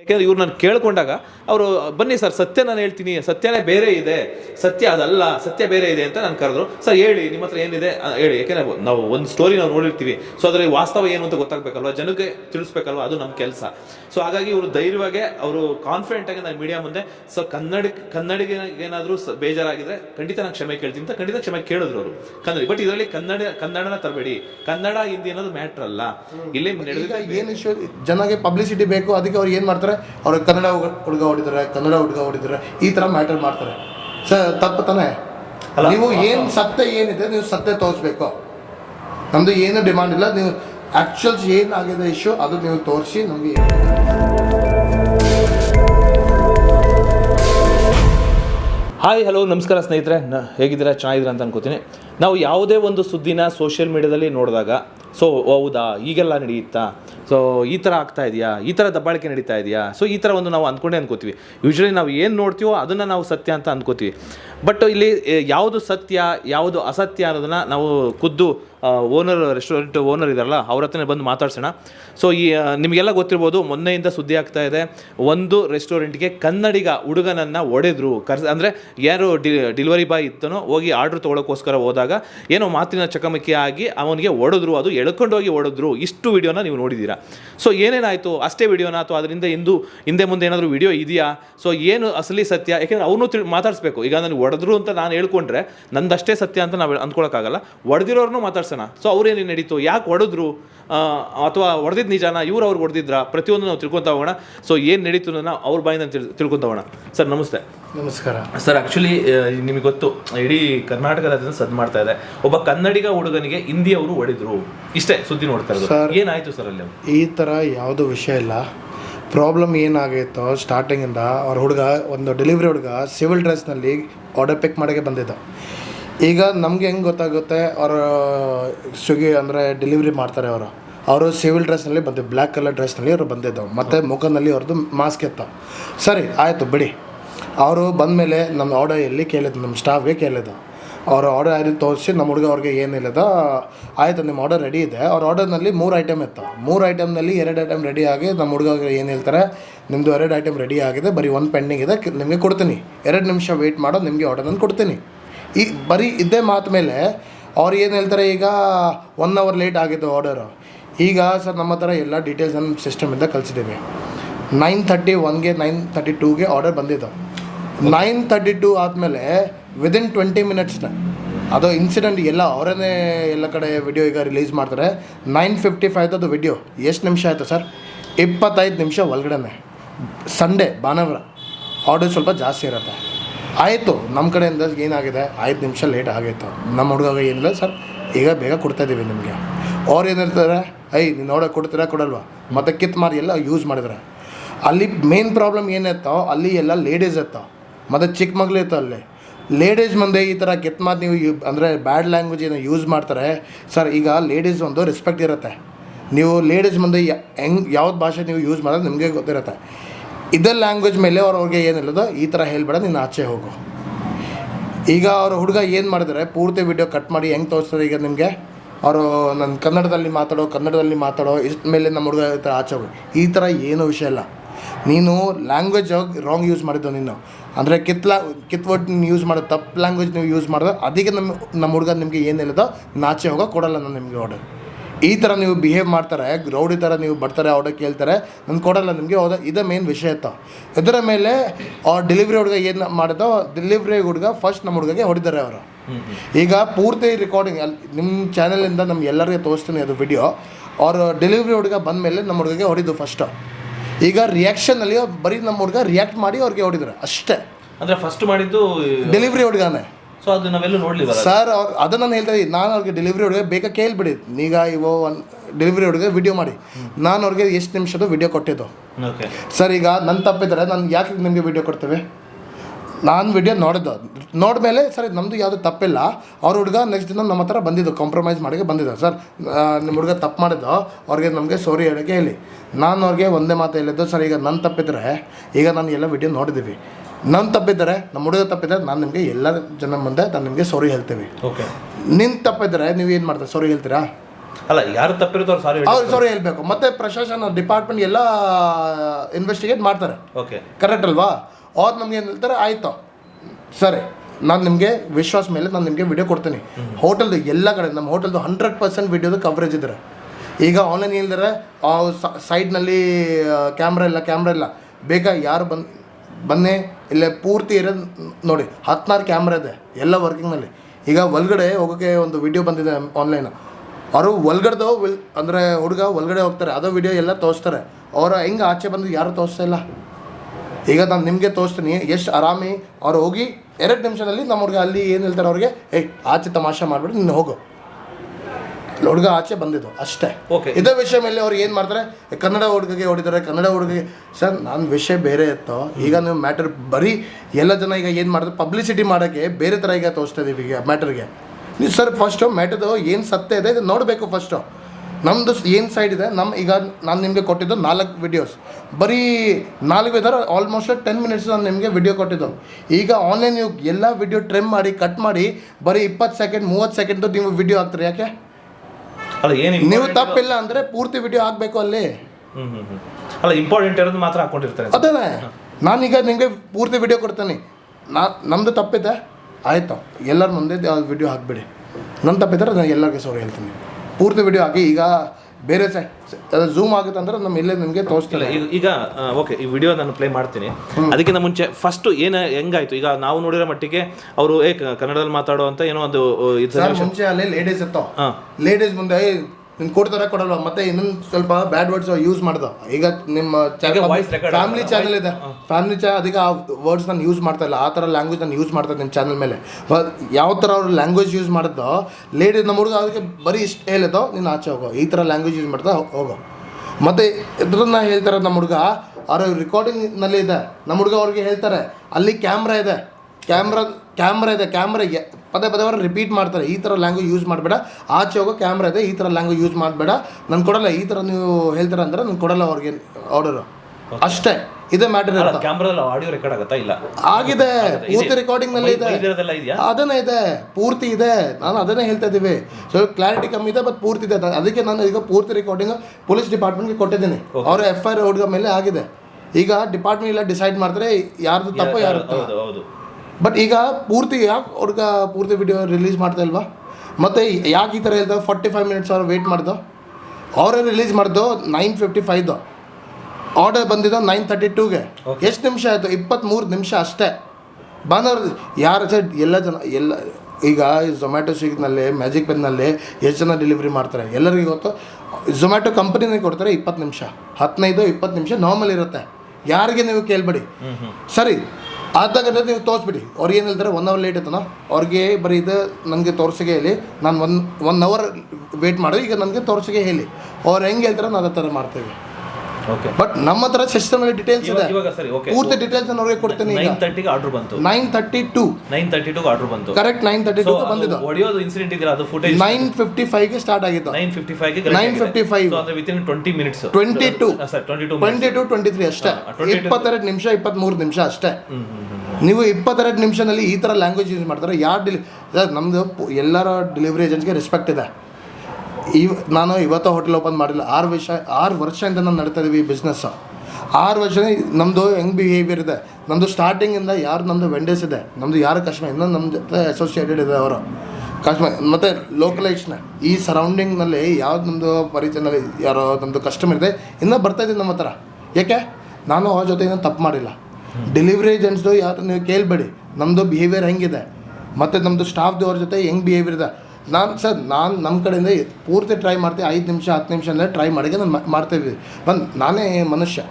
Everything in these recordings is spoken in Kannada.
ಯಾಕೆಂದ್ರೆ ಇವ್ರು ನಾನು ಕೇಳ್ಕೊಂಡಾಗ ಅವರು ಬನ್ನಿ ಸರ್ ಸತ್ಯ ನಾನು ಹೇಳ್ತೀನಿ ಸತ್ಯನೇ ಬೇರೆ ಇದೆ ಸತ್ಯ ಅದಲ್ಲ ಸತ್ಯ ಬೇರೆ ಇದೆ ಅಂತ ನಾನು ಕರೆದ್ರು. ಸರ್ ಹೇಳಿ ನಿಮ್ಮ ಹತ್ರ ಏನಿದೆ? ಹೇಳಿ ಯಾಕೆಂದ್ರೆ ನಾವು ಒಂದು ಸ್ಟೋರಿ ನಾವು ನೋಡಿರ್ತೀವಿ. ಸೊ ಅದ್ರಲ್ಲಿ ವಾಸ್ತವ ಏನು ಅಂತ ಗೊತ್ತಾಗಬೇಕಲ್ವಾ? ಜನಕ್ಕೆ ತಿಳಿಸ್ಬೇಕಲ್ವ? ಅದು ನಮ್ಮ ಕೆಲಸ. ಸೊ ಹಾಗಾಗಿ ಇವರು ಧೈರ್ಯವಾಗಿ ಅವರು ಕಾನ್ಫಿಡೆಂಟ್ ಆಗಿ ನಾನು ಮೀಡಿಯಾ ಮುಂದೆ ಸೊ ಕನ್ನಡ ಕನ್ನಡಿಗೆ ಏನಾದರೂ ಬೇಜಾರಾಗಿದ್ರೆ ಖಂಡಿತ ನಾನು ಕ್ಷಮೆ ಕೇಳ್ತೀನಿ ಅಂತ ಖಂಡಿತ ಕ್ಷಮೆ ಕೇಳಿದ್ರು ಅವರು. ಕನ್ನಡ ಬಟ್ ಇದರಲ್ಲಿ ಕನ್ನಡ ಕನ್ನಡನ ತರಬೇಡಿ. ಕನ್ನಡ ಹಿಂದಿ ಅನ್ನೋದು ಮ್ಯಾಟ್ರ್ ಅಲ್ಲ. ಇಲ್ಲಿ ಏನು ಜನಗೆ ಪಬ್ಲಿಸಿಟಿ ಬೇಕು ಅದಕ್ಕೆ ಅವ್ರು ಏನು ಮಾಡ್ತಾರೆ? ಅವ್ರು ಕನ್ನಡ ಹುಡುಗ- ಹೊಡಿದ್ರೆ ಹೊಡಿತಾರೆ ಕನ್ನಡ ಹುಡುಗ ಹೊಡಿತಾರೆ ಈ ಥರ ಮ್ಯಾಟರ್ ಮಾಡ್ತಾರೆ. ಸರ್ ತಪ್ಪು ತಾನೆ? ನೀವು ಏನು ಸತ್ಯ ಏನಿದೆ ನೀವು ಸತ್ಯ ತೋರಿಸ್ಬೇಕು. ನಮ್ಮದು ಏನು ಡಿಮಾಂಡ್ ಇಲ್ಲ ನೀವು ಆ್ಯಕ್ಚುಲ್ಸ್ ಏನಾಗಿದೆ ಇಶ್ಯೂ ಅದು ನೀವು ತೋರಿಸಿ ನಮಗೆ ಹಾಯ್ ಹಲೋ ನಮಸ್ಕಾರ ಸ್ನೇಹಿತರೆ. ನ ಹೇಗಿದ್ದೀರಾ? ಚೆನ್ನಾಗಿದ್ದೀರಾ ಅಂತ ಅನ್ಕೋತೀನಿ. ನಾವು ಯಾವುದೇ ಒಂದು ಸುದ್ದಿನ ಸೋಷಿಯಲ್ ಮೀಡಿಯಾದಲ್ಲಿ ನೋಡಿದಾಗ ಸೊ ಹೌದಾ? ಈಗೆಲ್ಲ ನಡೆಯುತ್ತಾ? ಸೊ ಈ ಥರ ಆಗ್ತಾ ಇದೆಯಾ? ಈ ಥರ ದಬ್ಬಾಳಿಕೆ ನಡೀತಾ ಇದೆಯಾ? ಸೊ ಈ ಥರ ಒಂದು ನಾವು ಅಂದ್ಕೊಂಡೇ ಅಂದ್ಕೋತೀವಿ ಯೂಶ್ವಲಿ ನಾವು ಏನು ನೋಡ್ತೀವೋ ಅದನ್ನು ನಾವು ಸತ್ಯ ಅಂತ ಅಂದ್ಕೋತೀವಿ ಬಟ್ ಇಲ್ಲಿ ಯಾವುದು ಸತ್ಯ, ಯಾವುದು ಅಸತ್ಯ ಅನ್ನೋದನ್ನು ನಾವು ಖುದ್ದು ಓನರ್ ರೆಸ್ಟೋರೆಂಟ್ ಓನರ್ ಇದಾರಲ್ಲ, ಅವ್ರ ಹತ್ರನೇ ಬಂದು ಮಾತಾಡ್ಸೋಣ. ಸೊ ಈ ನಿಮಗೆಲ್ಲ ಗೊತ್ತಿರ್ಬೋದು, ಮೊನ್ನೆಯಿಂದ ಸುದ್ದಿ ಆಗ್ತಾ ಇದೆ, ಒಂದು ರೆಸ್ಟೋರೆಂಟ್ಗೆ ಕನ್ನಡಿಗ ಹುಡುಗನನ್ನು ಒಡೆದ್ರು ಕರ್ಸ್, ಅಂದರೆ ಯಾರು ಡಿ ಡಿಲಿವರಿ ಬಾಯ್ ಇತ್ತನೋ, ಹೋಗಿ ಆರ್ಡ್ರ್ ತೊಗೊಳಕ್ಕೋಸ್ಕರ ಹೋದಾಗ, ಏನೋ ಮಾತಿನ ಚಕಮಕಿ ಆಗಿ ಅವನಿಗೆ ಒಡೆದ್ರು ಅದು ಎಳ್ಕೊಂಡೋಗಿ ಒಡೆದ್ರು ಇಷ್ಟು ವಿಡಿಯೋನ ನೀವು ನೋಡಿದ್ದೀರಾ ಸೊ ಏನೇನಾಯಿತು? ಅಷ್ಟೇ ವಿಡಿಯೋನ? ಅಥವಾ ಅದರಿಂದ ಇಂದು, ಹಿಂದೆ ಮುಂದೆ ಏನಾದರೂ ವಿಡಿಯೋ ಇದೆಯಾ? ಸೊ ಏನು ಅಸಲಿ ಸತ್ಯ? ಯಾಕೆಂದರೆ ಅವನು ತಿಳಿ, ಮಾತಾಡಿಸ್ಬೇಕು. ಈಗ ನನಗೆ ಒಡೆದ್ರು ಅಂತ ನಾನು ಹೇಳ್ಕೊಂಡ್ರೆ, ನಂದಷ್ಟೇ ಸತ್ಯ ಅಂತ ನಾವು ಅಂದ್ಕೊಳಕ್ಕಾಗಲ್ಲ. ಹೊಡೆದಿರೋರ್ನು ಮಾತಾಡ್ಸೋಣ ಸೊ ಅವ್ರೇನು ನಡೀತು? ಯಾಕೆ ಹೊಡೆದ್ರು? ಅಥವಾ ಹೊಡೆದಿದ್ದು ನಿಜಾನ? ಇವ್ರು ಅವ್ರಿಗೆ ಹೊಡೆದಿದ್ರ? ಪ್ರತಿಯೊಂದು ನಾವು ತಿಳ್ಕೊತಾ ಹೋಗೋಣ. ಸೊ ಏನು ನಡೀತು ಅನ್ನೋದನ್ನ ಅವ್ರ ಬಾಯಿಂದ ತಿಳ್ ತಿಳ್ಕೊತಾ ಹೋಗೋಣ. ಸರ್ ನಮಸ್ತೆ. ನಮಸ್ಕಾರ. ಸರ್ ಆ್ಯಕ್ಚುಲಿ ನಿಮಗೆ ಗೊತ್ತು ಇಡೀ ಕರ್ನಾಟಕದ ಸದ್ ಮಾಡ್ತಾ ಇದೆ ಒಬ್ಬ ಕನ್ನಡಿಗ ಹುಡುಗನಿಗೆ ಹಿಂದಿ ಅವರು ಹೊಡೆದ್ರು. ಇಷ್ಟೇ ಸುದ್ದಿ ನೋಡ್ತಾ. ಸರ್ ಏನಾಯ್ತು ಸರ್ ಅಲ್ಲಿ ಈ ಥರ ಯಾವುದೂ ವಿಷಯ ಇಲ್ಲ. ಪ್ರಾಬ್ಲಮ್ ಏನಾಗೈತೋ ಸ್ಟಾರ್ಟಿಂಗಿಂದ ಅವ್ರ ಹುಡುಗ ಒಂದು ಡೆಲಿವರಿ ಹುಡುಗ ಸಿವಿಲ್ ಡ್ರೆಸ್ನಲ್ಲಿ ಆರ್ಡರ್ ಪಿಕ್ ಮಾಡೋಕ್ಕೆ ಬಂದಿದ್ದ. ಈಗ ನಮಗೆ ಹೆಂಗೆ ಗೊತ್ತಾಗುತ್ತೆ, ಅವರು, ಸ್ವಿಗ್ಗಿ ಅಂದರೆ ಡೆಲಿವರಿ ಮಾಡ್ತಾರೆ ಅವರು. ಅವರು ಸಿವಿಲ್ ಡ್ರೆಸ್ನಲ್ಲಿ ಬಂದಿದ್ದು ಬ್ಲ್ಯಾಕ್ ಕಲರ್ ಡ್ರೆಸ್ನಲ್ಲಿ ಅವರು ಬಂದಿದ್ದು. ಮತ್ತು ಮುಖದಲ್ಲಿ ಅವ್ರದ್ದು ಮಾಸ್ಕ್ ಎತ್ತ ಸರಿ, ಆಯಿತು, ಬಿಡಿ. ಅವರು ಬಂದಮೇಲೆ ನಮ್ಮ ಆರ್ಡರ್ ಎಲ್ಲಿ ಕೇಳಿದ್ದು ನಮ್ಮ ಸ್ಟಾಫ್ಗೆ ಕೇಳಿದ್ದು. ಅವ್ರ ಆರ್ಡರ್ ಆಯ್ತು ತೋರಿಸಿ ನಮ್ಮ ಹುಡುಗ ಅವ್ರಿಗೆ ಏನಿಲ್ಲದ, ಆಯಿತು ನಿಮ್ಮ ಆರ್ಡರ್ ರೆಡಿ ಇದೆ. ಅವ್ರ ಆರ್ಡರ್ನಲ್ಲಿ ಮೂರು ಐಟಮ್ ಇತ್ತು. ಮೂರು ಐಟಮ್ನಲ್ಲಿ ಎರಡು ಐಟಮ್ ರೆಡಿ ಆಗಿ ನಮ್ಮ ಹುಡುಗ ಏನು ಹೇಳ್ತಾರೆ ನಿಮ್ಮದು ಎರಡು ಐಟಮ್ ರೆಡಿ ಆಗಿದೆ, ಬರೀ ಒಂದು ಪೆಂಡಿಂಗ್ ಇದೆ ನಿಮಗೆ ಕೊಡ್ತೀನಿ. ಎರಡು ನಿಮಿಷ ವೆಯ್ಟ್ ಮಾಡೋ, ನಿಮಗೆ ಆರ್ಡರ್ ನಾನು ಕೊಡ್ತೀನಿ. ಈ ಬರೀ ಇದ್ದೇ ಮಾತು ಮೇಲೆ ಅವ್ರು ಏನು ಹೇಳ್ತಾರೆ ಈಗ ಒನ್ ಅವರ್ ಲೇಟ್ ಆಗಿದ್ದು ಆರ್ಡರು ಈಗ ಸರ್ ನಮ್ಮ ಹತ್ರ ಎಲ್ಲ ಡೀಟೇಲ್ಸ್ ನಮ್ಮ ಸಿಸ್ಟಮಿಂದ ಕಳಿಸಿದ್ದೀವಿ. ನೈನ್ ತರ್ಟಿ ಒನ್ಗೆ ನೈನ್ ತರ್ಟಿ ಟೂಗೆ ಆರ್ಡರ್ ಬಂದಿದ್ದು. ನೈನ್ ತರ್ಟಿ ಟೂ ಆದಮೇಲೆ ವಿದಿನ್ ಟ್ವೆಂಟಿ ಮಿನಿಟ್ಸ್ನ ಅದು ಇನ್ಸಿಡೆಂಟ್ ಎಲ್ಲ ಅವರೇ ಎಲ್ಲ ಕಡೆ ವಿಡಿಯೋ ಈಗ ರಿಲೀಸ್ ಮಾಡ್ತಾರೆ. ನೈನ್ ಫಿಫ್ಟಿ ಫೈವ್ದು ವಿಡಿಯೋ ಎಷ್ಟು ನಿಮಿಷ ಆಯಿತು ಸರ್? ಇಪ್ಪತ್ತೈದು ನಿಮಿಷ ಒಳಗಡೆನೆ. ಸಂಡೇ ಭಾನುವಾರ. ಆರ್ಡರ್ ಸ್ವಲ್ಪ ಜಾಸ್ತಿ ಇರುತ್ತೆ. ಆಯಿತು ನಮ್ಮ ಕಡೆಯಿಂದ ಏನಾಗಿದೆ? ಐದು ನಿಮಿಷ ಲೇಟ್ ಆಗೈತು. ನಮ್ಮ ಹುಡುಗ ಏನಿಲ್ಲ ಸರ್, ಈಗ ಬೇಗ ಕೊಡ್ತಾ ಇದ್ದೀವಿ ನಿಮಗೆ. ಅವ್ರು ಏನು ಹೇಳ್ತಾರೆ? ಐ ನೀನು ನೋಡೋ ಕೊಡ್ತೀರಾ ಕೊಡಲ್ವಾ? ಮತ್ತು ಕಿತ್ ಮಾರಿ ಎಲ್ಲ ಯೂಸ್ ಮಾಡಿದ್ರೆ. ಅಲ್ಲಿ ಮೇನ್ ಪ್ರಾಬ್ಲಮ್ ಏನಿತ್ತೋ, ಅಲ್ಲಿ ಎಲ್ಲ ಲೇಡೀಸ್ ಇತ್ತು. ಮತ್ತು ಚಿಕ್ಕ ಮಗಳು ಇತ್ತು ಅಲ್ಲಿ. ಲೇಡೀಸ್ ಮುಂದೆ ಈ ಥರ ಕೆತ್ತ ಮಾತು ನೀವು ಯು, ಅಂದರೆ ಬ್ಯಾಡ್ ಲ್ಯಾಂಗ್ವೇಜ್ ಏನೋ ಯೂಸ್ ಮಾಡ್ತಾರೆ, ಸರ್, ಈಗ ಲೇಡೀಸ್ ಒಂದು ರೆಸ್ಪೆಕ್ಟ್ ಇರುತ್ತೆ. ನೀವು ಲೇಡೀಸ್ ಮುಂದೆ ಹೆಂಗೆ, ಯಾವ್ದು ಭಾಷೆ ನೀವು ಯೂಸ್ ಮಾಡೋದು ನಿಮಗೆ ಗೊತ್ತಿರುತ್ತೆ. ಇದೇ ಲ್ಯಾಂಗ್ವೇಜ್ ಮೇಲೆ ಅವ್ರು ಅವ್ರಿಗೆ ಏನಿಲ್ಲದೋ ಈ ಥರ ಹೇಳ್ಬೇಡ, ನೀನು ಆಚೆ ಹೋಗು. ಈಗ ಅವ್ರ ಹುಡುಗ ಏನು ಮಾಡಿದರೆ? ಪೂರ್ತಿ ವಿಡಿಯೋ ಕಟ್ ಮಾಡಿ ಹೆಂಗೆ ತೋರಿಸ್ತಾರೆ ಈಗ ನಿಮಗೆ? ಅವರು ನನ್ನ ಕನ್ನಡದಲ್ಲಿ ಮಾತಾಡೋ ಕನ್ನಡದಲ್ಲಿ ಮಾತಾಡೋ, ಇಷ್ಟ ಮೇಲೆ ನಮ್ಮ ಹುಡುಗ ಈ ಥರ ಆಚೆ ಹೋಗಿ. ಈ ಥರ ಏನು ವಿಷಯ ಇಲ್ಲ. ನೀನು ಲ್ಯಾಂಗ್ವೇಜ್ ರಾಂಗ್ ಯೂಸ್ ಮಾಡಿದ್ದು ನೀನು. ಅಂದರೆ ಕಿತ್ ಲಾ, ಕಿತ್ ವರ್ಡ್ ಯೂಸ್ ಮಾಡೋದು ತಪ್ಪು ಲ್ಯಾಂಗ್ವೇಜ್ ನೀವು ಯೂಸ್ ಮಾಡಿದ್ರೆ ಅದಕ್ಕೆ ನಮ್ಮ ನಮ್ಮ ಹುಡುಗ ನಿಮಗೆ ಏನಿಲ್ಲದೋ ನಾಚೆ ಹೋಗೋ, ಕೊಡೋಲ್ಲ ನಾನು ನಿಮಗೆ ಆರ್ಡರ್ ಈ ಥರ ನೀವು ಬಿಹೇವ್ ಮಾಡ್ತಾರೆ ರೌಡಿ ಥರ ನೀವು ಬರ್ತಾರೆ ಆರ್ಡರ್ ಕೇಳ್ತಾರೆ ನಾನು ಕೊಡಲ್ಲ ನಿಮಗೆ ಹೌದಾ ಇದೇ ಮೇನ್ ವಿಷಯ ಇತ್ತು ಇದರ ಮೇಲೆ ಅವ್ರ ಡೆಲಿವರಿ ಹುಡುಗ ಏನು ಮಾಡಿದೋ ಡೆಲಿವರಿ ಹುಡುಗ ಫಸ್ಟ್ ನಮ್ಮ ಹುಡುಗಗೆ ಹೊಡಿತಾರೆ ಅವರು. ಈಗ ಪೂರ್ತಿ ರೆಕಾರ್ಡಿಂಗ್ ಅಲ್ಲಿ ನಿಮ್ಮ ಚಾನಲಿಂದ ನಮ್ಗೆ ಎಲ್ಲರಿಗೆ ತೋರಿಸ್ತೀನಿ ಅದು ವಿಡಿಯೋ ಅವ್ರ ಡೆಲಿವರಿ ಹುಡುಗ ಬಂದಮೇಲೆ ನಮ್ಮ ಹುಡುಗಗೆ ಹೊಡಿದು ಫಸ್ಟು ಈಗ ರಿಯಾಕ್ಷನಲ್ಲಿ ಬರೀ ನಮ್ಮ ಹುಡುಗ ರಿಯಾಕ್ಟ್ ಮಾಡಿ ಅವ್ರಿಗೆ ಹೊಡಿದ್ರು ಅಷ್ಟೇ. ಅಂದರೆ ಫಸ್ಟ್ ಮಾಡಿದ್ದು ಡೆಲಿವರಿ ಹುಡುಗನೇ. ಸೊ ಅದು ನಾವೆಲ್ಲೂ ನೋಡ್ಲಿ ಸರ್ ಅವ್ರು ಅದನ್ನು ನಾನು ಹೇಳ್ತಾ ಇದ್ದೀನಿ. ನಾನು ಅವ್ರಿಗೆ ಡೆಲಿವರಿ ಹುಡುಗ ಬೇಕಾ ಕೇಳ್ಬಿಡಿ. ಈಗ ಇವು ಒಂದು ಡೆಲಿವರಿ ಹುಡುಗ ವಿಡಿಯೋ ಮಾಡಿ. ನಾನು ಅವ್ರಿಗೆ ಎಷ್ಟು ನಿಮಿಷದ ವಿಡಿಯೋ ಕೊಟ್ಟಿದ್ದು. ಓಕೆ ಸರ್ ಈಗ ನನ್ನ ತಪ್ಪಿದ್ದಾರೆ ನಾನು ಯಾಕೆ ನಿಮಗೆ ವಿಡಿಯೋ ಕೊಡ್ತೇವೆ? ನಾನು ವಿಡಿಯೋ ನೋಡಿದ್ದು ನೋಡ್ಮೇಲೆ ಸರ್ ನಮ್ಮದು ಯಾವುದು ತಪ್ಪಿಲ್ಲ. ಅವ್ರ ಹುಡುಗ ನೆಕ್ಸ್ಟ್ ದಿನ ನಮ್ಮ ಹತ್ರ ಬಂದಿದ್ದು ಕಾಂಪ್ರಮೈಸ್ ಮಾಡೋಕ್ಕೆ ಬಂದಿದ್ದ. ಸರ್ ನಿಮ್ಮ ಹುಡುಗ ತಪ್ಪು ಮಾಡಿದ್ದು. ಅವ್ರಿಗೆ ನಮಗೆ ಸಾರಿ ಹೇಳೋಕ್ಕೆ ಹೇಳಿ. ನಾನು ಅವ್ರಿಗೆ ಒಂದೇ ಮಾತು ಹೇಳಿದ್ದು ಸರ್ ಈಗ ನನ್ನ ತಪ್ಪಿದ್ರೆ ಈಗ ನಾನು ಎಲ್ಲ ವಿಡಿಯೋ ನೋಡಿದ್ದೀವಿ. ನನ್ನ ತಪ್ಪಿದ್ದರೆ ನಮ್ಮ ಹುಡುಗ ತಪ್ಪಿದ್ರೆ ನಾನು ನಿಮಗೆ ಎಲ್ಲ ಜನ ಮುಂದೆ ನಾನು ನಿಮಗೆ ಸಾರಿ ಹೇಳ್ತೀವಿ. ಓಕೆ ನಿನ್ನ ತಪ್ಪಿದ್ರೆ ನೀವು ಏನು ಮಾಡ್ತೀರಾ? ಸಾರಿ ಹೇಳ್ತೀರಾ? ಅಲ್ಲ ಯಾರು ತಪ್ಪಿರುತ್ತೋ ಸಾರಿ ಅವ್ರು ಸಾರಿ ಹೇಳಬೇಕು. ಮತ್ತೆ ಪ್ರಶಾಸನ ಡಿಪಾರ್ಟ್ಮೆಂಟ್ ಎಲ್ಲ ಇನ್ವೆಸ್ಟಿಗೇಟ್ ಮಾಡ್ತಾರೆ. ಓಕೆ ಕರೆಕ್ಟ್ ಅಲ್ವಾ? ಅವ್ರು ನಮ್ಗೆ ಏನು ಹೇಳ್ತಾರೆ? ಆಯಿತು. ಸರಿ. ನಾನು ನಿಮಗೆ ವಿಶ್ವಾಸ ಮೇಲೆ ನಾನು ನಿಮಗೆ ವಿಡಿಯೋ ಕೊಡ್ತೀನಿ. ಹೋಟೆಲ್ದು ಎಲ್ಲ ಕಡೆ ನಮ್ಮ ಹೋಟೆಲ್ದು ಹಂಡ್ರೆಡ್ ಪರ್ಸೆಂಟ್ ವಿಡಿಯೋದು ಕವರೇಜ್ ಇದ್ದಾರೆ ಈಗ ಆನ್ಲೈನ್ ಹೇಳಿದ್ರೆ ಸೈಡ್ನಲ್ಲಿ ಕ್ಯಾಮ್ರಾ ಇಲ್ಲ ಕ್ಯಾಮ್ರಾ ಇಲ್ಲ. ಬೇಗ ಯಾರು ಬಂದು ಬನ್ನಿ. ಇಲ್ಲೇ ಪೂರ್ತಿ ಇರೋದು ನೋಡಿ ಹದಿನಾರು ಕ್ಯಾಮ್ರಾ ಇದೆ, ಎಲ್ಲ ವರ್ಕಿಂಗ್ನಲ್ಲಿ ಈಗ ಒಳಗಡೆ ಹೋಗೋಕ್ಕೆ ಒಂದು ವಿಡಿಯೋ ಬಂದಿದೆ ಆನ್ಲೈನ್ ಅವರು ಒಳಗಡೆದು ವಿಲ್, ಅಂದರೆ ಹುಡುಗ ಒಳಗಡೆ ಹೋಗ್ತಾರೆ, ಅದೋ ವಿಡಿಯೋ ಎಲ್ಲ ತೋರಿಸ್ತಾರೆ. ಅವರು ಹೆಂಗೆ ಆಚೆ ಬಂದು ಯಾರು ತೋರಿಸ್ತಾ ಇಲ್ಲ. ಈಗ ನಾನು ನಿಮಗೆ ತೋರಿಸ್ತೀನಿ, ಎಷ್ಟು ಆರಾಮಿ, ಅವ್ರು ಹೋಗಿ ಎರಡು ನಿಮಿಷದಲ್ಲಿ ನಮ್ಮ ಹುಡುಗ ಅಲ್ಲಿ ಏನು ಹೇಳ್ತಾರೆ ಅವ್ರಿಗೆ, ಏಯ್, ಆಚೆ ತಮಾಷೆ ಮಾಡಿಬಿಟ್ಟು ನೀನು ಹೋಗು. ಹುಡುಗ ಆಚೆ ಬಂದಿದ್ದು ಅಷ್ಟೇ. ಓಕೆ ಇದೇ ವಿಷಯ ಮೇಲೆ ಅವ್ರು ಏನು ಮಾಡ್ತಾರೆ ಕನ್ನಡ ಹುಡುಗಿಗೆ ಹೊಡಿತಾರೆ ಕನ್ನಡ ಹುಡುಗಿಗೆ ಸರ್ ನನ್ನ ವಿಷಯ ಬೇರೆ ಇತ್ತು. ಈಗ ನೀವು ಮ್ಯಾಟರ್ ಬರೀ ಎಲ್ಲ ಜನ ಈಗ ಏನು ಮಾಡಿದ್ರೆ ಪಬ್ಲಿಸಿಟಿ ಮಾಡೋಕ್ಕೆ ಬೇರೆ ಥರ ಈಗ ತೋರಿಸ್ತಾ ಇದೀವಿ ಈಗ ಮ್ಯಾಟರ್ಗೆ ನೀವು ಸರ್ ಫಸ್ಟು ಮ್ಯಾಟರ್ದು ಏನು ಸತ್ಯ ಇದೆ ಇದು ನೋಡಬೇಕು ಫಸ್ಟು ನಮ್ಮದು ಏನು ಸೈಡ್ ಇದೆ ನಮ್ಮ ಈಗ ನಾನು ನಿಮಗೆ ಕೊಟ್ಟಿದ್ದು ನಾಲ್ಕು ವಿಡಿಯೋಸ್ ಬರೀ ನಾಲ್ಕು ಇದ್ದಾರೆ ಆಲ್ಮೋಸ್ಟ್ ಟೆನ್ ಮಿನಿಟ್ಸ್ ನಾನು ನಿಮಗೆ ವಿಡಿಯೋ ಕೊಟ್ಟಿದ್ದು. ಈಗ ಆನ್ಲೈನ್ ನೀವು ಎಲ್ಲ ವಿಡಿಯೋ ಟ್ರಿಮ್ ಮಾಡಿ ಕಟ್ ಮಾಡಿ ಬರೀ ಇಪ್ಪತ್ತು ಸೆಕೆಂಡ್ ಮೂವತ್ತು ಸೆಕೆಂಡ್ದು ನೀವು ವಿಡಿಯೋ ಹಾಕ್ತೀರಿ ಯಾಕೆ? ಅಲ್ಲ ಏನು ನೀವು ತಪ್ಪಿಲ್ಲ ಅಂದರೆ ಪೂರ್ತಿ ವಿಡಿಯೋ ಹಾಕ್ಬೇಕು ಅಲ್ಲಿ. ಹ್ಮ್ ಹ್ಮ್ ಅಲ್ಲ ಇಂಪಾರ್ಟೆಂಟ್ ಇರೋದು ಮಾತ್ರ ಹಾಕೊಂಡಿರ್ತಾರೆ ಅದೇ ನಾನೀಗ ನಿಮಗೆ ಪೂರ್ತಿ ವಿಡಿಯೋ ಕೊಡ್ತೇನೆ. ನಾ ನಮ್ಮದು ತಪ್ಪಿದೆ ಆಯಿತು. ಎಲ್ಲರ ಮುಂದೆ ವಿಡಿಯೋ ಹಾಕ್ಬಿಡಿ. ನನ್ನ ತಪ್ಪಿದ್ರೆ ನಾನು ಎಲ್ಲರಿಗೆ ಸಾರಿ ಹೇಳ್ತೀನಿ. ಪೂರ್ತಿ ವಿಡಿಯೋ ಹಾಕಿ ಈಗ ಬೇರೆ ಸೈ ಝೂಮ್ ಆಗುತ್ತೆ ಅಂದ್ರೆ ನಮ್ಮ ಇಲ್ಲೇ ನಿಮಗೆ ತೋರಿಸ್ತಿಲ್ಲ ಈಗ ಈಗ ಓಕೆ ಈ ವಿಡಿಯೋ ನಾನು ಪ್ಲೇ ಮಾಡ್ತೀನಿ. ಅದಕ್ಕಿಂತ ಮುಂಚೆ ಫಸ್ಟ್ ಏನು ಹೆಂಗಾಯ್ತು? ಈಗ ನಾವು ನೋಡಿರೋ ಮಟ್ಟಿಗೆ ಅವರು ಏ ಕನ್ನಡದಲ್ಲಿ ಮಾತಾಡೋ ಅಂತ ಏನೋ ಒಂದು ಮುಂಚೆ ಅಲ್ಲಿ ಲೇಡೀಸ್ ಇರ್ತಾವ ಲೇಡೀಸ್ ಮುಂದೆ ನಿನ್ ಕೊಡ್ತಾರ ಕೊಡಲ್ವಾ? ಮತ್ತೆ ಇನ್ನೊಂದು ಸ್ವಲ್ಪ ಬ್ಯಾಡ್ ವರ್ಡ್ಸ್ ಯೂಸ್ ಮಾಡ್ದ. ಈಗ ನಿಮ್ಮ ಫ್ಯಾಮಿಲಿ ಚಾನಲ್ ಇದೆ. ಫ್ಯಾಮಿಲಿ ಚಾ ಅದಕ್ಕೆ ಆ ವರ್ಡ್ಸ್ ನಾನು ಯೂಸ್ ಮಾಡ್ತಾ ಇಲ್ಲ. ಆ ಥರ ಲ್ಯಾಂಗ್ವೇಜ್ ನಾನು ಯೂಸ್ ಮಾಡ್ತಾ ನಿಮ್ಮ ಚಾನಲ್ ಮೇಲೆ. ಯಾವ ಥರ ಅವ್ರು ಲ್ಯಾಂಗ್ವೇಜ್ ಯೂಸ್ ಮಾಡ್ದೋ ಲೇಡಿ ನಮ್ಮ ಹುಡುಗ ಅದಕ್ಕೆ ಬರೀ ಇಷ್ಟು ಹೇಳಿದೋ ನೀನು ಆಚೆ ಹೋಗೋ. ಈ ಥರ ಲ್ಯಾಂಗ್ವೇಜ್ ಯೂಸ್ ಮಾಡ್ತಾ ಹೋಗೋ. ಮತ್ತೆ ಇದ್ರನ್ನ ಹೇಳ್ತಾರೆ ನಮ್ಮ ಹುಡುಗ ಅವ್ರ ರೆಕಾರ್ಡಿಂಗ್ನಲ್ಲಿ ಇದೆ. ನಮ್ಮ ಹುಡುಗ ಅವ್ರಿಗೆ ಹೇಳ್ತಾರೆ ಅಲ್ಲಿ ಕ್ಯಾಮ್ರಾ ಇದೆ. ಕ್ಯಾಮ್ರಾ ಕ್ಯಾಮ್ರಾ ಇದೆ ಕ್ಯಾಮ್ರಾಗೆ ಪದೇ ಪದೇ ಅವರು ರಿಪೀಟ್ ಮಾಡ್ತಾರೆ ಈ ಥರ ಲ್ಯಾಂಗ್ವೇಜ್ ಯೂಸ್ ಮಾಡಬೇಡ. ಆಚೆ ಹೋಗೋ ಕ್ಯಾಮ್ರಾ ಇದೆ ಈ ಥರ ಲ್ಯಾಂಗ್ವೇಜ್ ಯೂಸ್ ಮಾಡಬೇಡ. ನಾನು ಕೊಡಲ್ಲ ಈ ಥರ ನೀವು ಹೇಳ್ತೀರ ಅಂದರೆ ನಾನು ಕೊಡಲ್ಲ ಅವ್ರಿಗೆ ಆರ್ಡರು ಅಷ್ಟೇ ಇದೇ ಮ್ಯಾಟರ್ ಕ್ಯಾಮ್ರಾದಲ್ಲಿ ಆಡಿಯೋ ರೆಕಾರ್ಡ್ ಆಗುತ್ತಾ ಇಲ್ಲ? ಆಗಿದೆ ಪೂರ್ತಿ ರೆಕಾರ್ಡಿಂಗ್ನಲ್ಲಿ ಇದೆ. ಅದನ್ನೇ ಇದೆ ಪೂರ್ತಿ ಇದೆ. ನಾನು ಅದನ್ನೇ ಹೇಳ್ತಾ ಇದ್ದೀವಿ. ಸ್ವಲ್ಪ ಕ್ಲಾರಿಟಿ ಕಮ್ಮಿ ಇದೆ ಬಟ್ ಪೂರ್ತಿ ಇದೆ. ಅದಕ್ಕೆ ನಾನು ಈಗ ಪೂರ್ತಿ ರೆಕಾರ್ಡಿಂಗ್ ಪೊಲೀಸ್ ಡಿಪಾರ್ಟ್ಮೆಂಟ್ಗೆ ಕೊಟ್ಟಿದ್ದೀನಿ. ಅವರ ಎಫ್ ಐ ಆರ್ ಹುಡುಗ ಮೇಲೆ ಆಗಿದೆ. ಈಗ ಡಿಪಾರ್ಟ್ಮೆಂಟ್ ಎಲ್ಲ ಡಿಸೈಡ್ ಮಾಡ್ತಾರೆ ಯಾರ್ದು ತಪ್ಪು ಯಾರು ಹೌದು. ಬಟ್ ಈಗ ಪೂರ್ತಿ ಯಾಕೆ ಅವ್ರಿಗ ಪೂರ್ತಿ ವಿಡಿಯೋ ರಿಲೀಸ್ ಮಾಡ್ತಾ ಇಲ್ವಾ? ಮತ್ತು ಯಾಕೆ ಈ ಥರ ಹೇಳ್ತಾರೆ ಫಾರ್ಟಿ ಫೈವ್ ಮಿನಿಟ್ಸ್ ಅವ್ರು ವೆಯ್ಟ್ ಮಾಡ್ದೋ? ಅವರೇ ರಿಲೀಸ್ ಮಾಡ್ದೋ ನೈನ್ ಫಿಫ್ಟಿ ಫೈವ್ದು ಆರ್ಡರ್ ಬಂದಿದ್ದು ನೈನ್ ತರ್ಟಿ ಟೂಗೆ ಎಷ್ಟು ನಿಮಿಷ ಆಯಿತು? ಇಪ್ಪತ್ತ್ಮೂರು ನಿಮಿಷ ಅಷ್ಟೇ. ಬಂದವ್ರು ಯಾರು ಸರ್ ಎಲ್ಲ ಜನ ಎಲ್ಲ ಈಗ ಝೊಮ್ಯಾಟೊ ಸ್ವಿಗ್ನಲ್ಲಿ ಮ್ಯಾಜಿಕ್ ಪೆನ್ನಲ್ಲಿ ಎಷ್ಟು ಜನ ಡೆಲಿವರಿ ಮಾಡ್ತಾರೆ? ಎಲ್ಲರಿಗೂ ಗೊತ್ತು. ಝೊಮ್ಯಾಟೊ ಕಂಪ್ನಿನೇ ಕೊಡ್ತಾರೆ ಇಪ್ಪತ್ತು ನಿಮಿಷ. ಹದಿನೈದು ಇಪ್ಪತ್ತು ನಿಮಿಷ ನಾರ್ಮಲ್ ಇರುತ್ತೆ. ಯಾರಿಗೆ ನೀವು ಕೇಳಬೇಡಿ. ಸರಿ. ಆದಾಗ ನೀವು ತೋರಿಸ್ಬಿಡಿ. ಅವ್ರಿಗೆ ಏನು ಹೇಳ್ತಾರೆ? ಒನ್ ಅವರ್ ಲೇಟ್ ಆಯ್ತನ ಅವ್ರಿಗೆ ಬರೀ ಇದು ನನಗೆ ತೋರ್ಸಿಗೆ ಹೇಳಿ. ನಾನು ಒನ್ ಒನ್ ಅವರ್ ವೇಟ್ ಮಾಡೋದು ಈಗ ನನಗೆ ತೋರಿಸಿಗೆ ಹೇಳಿ. ಅವ್ರು ಹೆಂಗೆ ಹೇಳ್ತಾರೆ ನಾನು ಅದೇ ಥರ ಮಾಡ್ತೇವೆ. ಬಟ್ ನಮ್ಮ ಹತ್ರ ಸಿಸ್ಟಮಲ್ಲಿ ಡೀಟೇಲ್ಸ್ ಇದೆ. ಇವಾಗ ಸರಿ ಓಕೆ ಪೂರ್ತಿ ಡೀಟೇಲ್ಸ್ ನಾನು ಅವ್ರಿಗೆ ಕೊಡ್ತೀನಿ ನೈನ್ ತರ್ಟಿಗೆ ಆರ್ಡರ್ ಬಂತು. Nine thirty two nine thirty two order ಬಂತು ಕರೆಕ್ಟ್ ನೈನ್ ತರ್ಟಿ ಟೂ ಬಂದಿದ್ದು. ಹೊಡಿಯೋದು ಇನ್ಸಿಡೆಂಟ್ ಇದೆಯಲ್ಲ ಅದು ಫುಟೇಜ್ ನೈನ್ ಫಿಫ್ಟಿ ಫೈವ್ಗೆ ಸ್ಟಾರ್ಟ್ ಆಗಿತ್ತು ನೈನ್ ಫಿಫ್ಟಿ ಫೈವ್ಗೆ 9:55. ಅಂದ್ರೆ within twenty minutes twenty two sir twenty two twenty two twenty three ಅಷ್ಟೇ. 22 ಇಪ್ಪತ್ತೆರಡು ನಿಮಿಷ ಇಪ್ಪತ್ತ್ಮೂರು ನಿಮಿಷ ಅಷ್ಟೇ. ನೀವು ಇಪ್ಪತ್ತೆರಡು ನಿಮಿಷದಲ್ಲಿ ಈ ಥರ ಲ್ಯಾಂಗ್ವೇಜ್ ಯೂಸ್ ಮಾಡ್ತಾರೆ ಯಾರು ಡೆಲಿ ನಮ್ಮದು ಎಲ್ಲರ ಡೆಲಿವರಿ ಏಜೆಂಟ್ಸ್ಗೆ ರೆಸ್ಪೆಕ್ಟ್ ಇದೆ. ಇವ್ ನಾನು ಇವತ್ತು ಹೋಟೆಲ್ ಓಪನ್ ಮಾಡಿಲ್ಲ. ಆರು ವರ್ಷ, ಆರು ವರ್ಷದಿಂದ ನಾನು ನಡೀತಾ ಇದ್ದೀವಿ ಈ ಬಿಸ್ನೆಸ್ಸು ಆರು ವರ್ಷ ನಮ್ಮದು ಹೆಂಗೆ ಬಿಹೇವಿಯರ್ ಇದೆ. ನಮ್ಮದು ಸ್ಟಾರ್ಟಿಂಗಿಂದ ಯಾರು ನಮ್ಮದು ವೆಂಡರ್ಸ್ ಇದೆ ನಮ್ಮದು ಯಾರು ಕಸ್ಟಮರ್ ಇನ್ನೂ ನಮ್ಮ ಜೊತೆ ಅಸೋಸಿಯೇಟೆಡ್ ಇದೆ ಅವರು. ಕಸ್ಟಮರ್ ಮತ್ತು ಲೋಕಲೈಸ್ನ ಈ ಸರೌಂಡಿಂಗ್ನಲ್ಲಿ ಯಾವ್ದು ನಮ್ಮದು ಪರಿಚಯನಲ್ಲಿ ಯಾರೋ ನಮ್ಮದು ಕಸ್ಟಮರ್ ಇದೆ, ಇನ್ನೂ ಬರ್ತಾ ಇದೆ ನಮ್ಮ ಹತ್ರ. ಯಾಕೆ? ನಾನು ಅವ್ರ ಜೊತೆ ಇನ್ನೂ ತಪ್ಪು ಮಾಡಿಲ್ಲ. ಡೆಲಿವರಿ ಏಜೆಂಟ್ಸ್ದು ಯಾರು ನೀವು ಕೇಳಬೇಡಿ. ನಮ್ಮದು ಬಿಹೇವಿಯರ್ ಹೆಂಗಿದೆ? ಮತ್ತು ನಮ್ಮದು ಸ್ಟಾಫ್ದು ಅವ್ರ ಜೊತೆ ಹೆಂಗೆ ಬಿಹೇವಿಯರ್ ಇದೆ. ನಾನು ಸರ್ ನಾನು ನಮ್ಮ ಕಡೆಯಿಂದ ಪೂರ್ತಿ ಟ್ರೈ ಮಾಡ್ತೀನಿ ಐದು ನಿಮಿಷ ಹತ್ತು ನಿಮಿಷ ಅಂದರೆ ಟ್ರೈ ಮಾಡಿಗೆ ನಾನು ಮಾಡ್ತೀವಿ ಬಂದು ನಾನೇ ಮನುಷ್ಯ.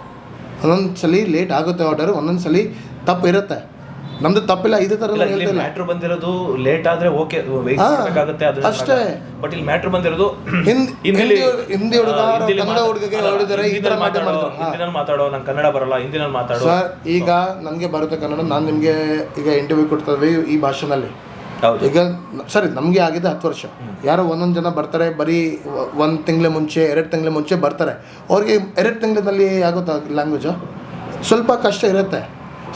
ಒಂದೊಂದು ಸಲ ಲೇಟ್ ಆಗುತ್ತೆ ಆರ್ಡರ್ ಒಂದೊಂದು ಸಲ ತಪ್ಪು ಇರುತ್ತೆ. ನಮ್ದು ತಪ್ಪಿಲ್ಲ ಇದೇ ಹೇಳ್ತಿಲ್ಲ. ಮ್ಯಾಟ್ರ್ ಬಂದಿರೋದು ಲೇಟ್ ಆದ್ರೆ ಓಕೆ ಅಷ್ಟೇ. ಬಟ್ ಇಲ್ಲಿ ಮ್ಯಾಟ್ರ್ ಬಂದಿರೋದು ಹಿಂದಿ ಹಿಂದಿ ಹುಡುಗ ಕನ್ನಡ ಹುಡುಗಗೆ ಅಲ್ಲ, ಈ ತರ ಮಾತಾಡೋ ಮಾತಾಡೋ ನಂಗೆ ಕನ್ನಡ ಬರಲ್ಲ ಹಿಂದಿನಲ್ಲಿ ಮಾತಾಡೋ. ಸರ್ ಈಗ ನನಗೆ ಬರುತ್ತೆ ಕನ್ನಡ ನಾನು ನಿಮಗೆ ಈಗ ಇಂಟರ್ವ್ಯೂ ಕೊಡ್ತೇವೆ ಈ ಭಾಷೆನಲ್ಲಿ. ಈಗ ಸರಿ ನಮಗೆ ಆಗಿದೆ ಹತ್ತು ವರ್ಷ. ಯಾರೋ ಒಂದೊಂದು ಜನ ಬರ್ತಾರೆ ಬರೀ ಒಂದು ತಿಂಗಳ ಮುಂಚೆ ಎರಡು ತಿಂಗಳ ಮುಂಚೆ ಬರ್ತಾರೆ. ಅವ್ರಿಗೆ ಎರಡು ತಿಂಗಳಲ್ಲಿ ಆಗುತ್ತೆ ಲ್ಯಾಂಗ್ವೇಜು ಸ್ವಲ್ಪ ಕಷ್ಟ ಇರುತ್ತೆ.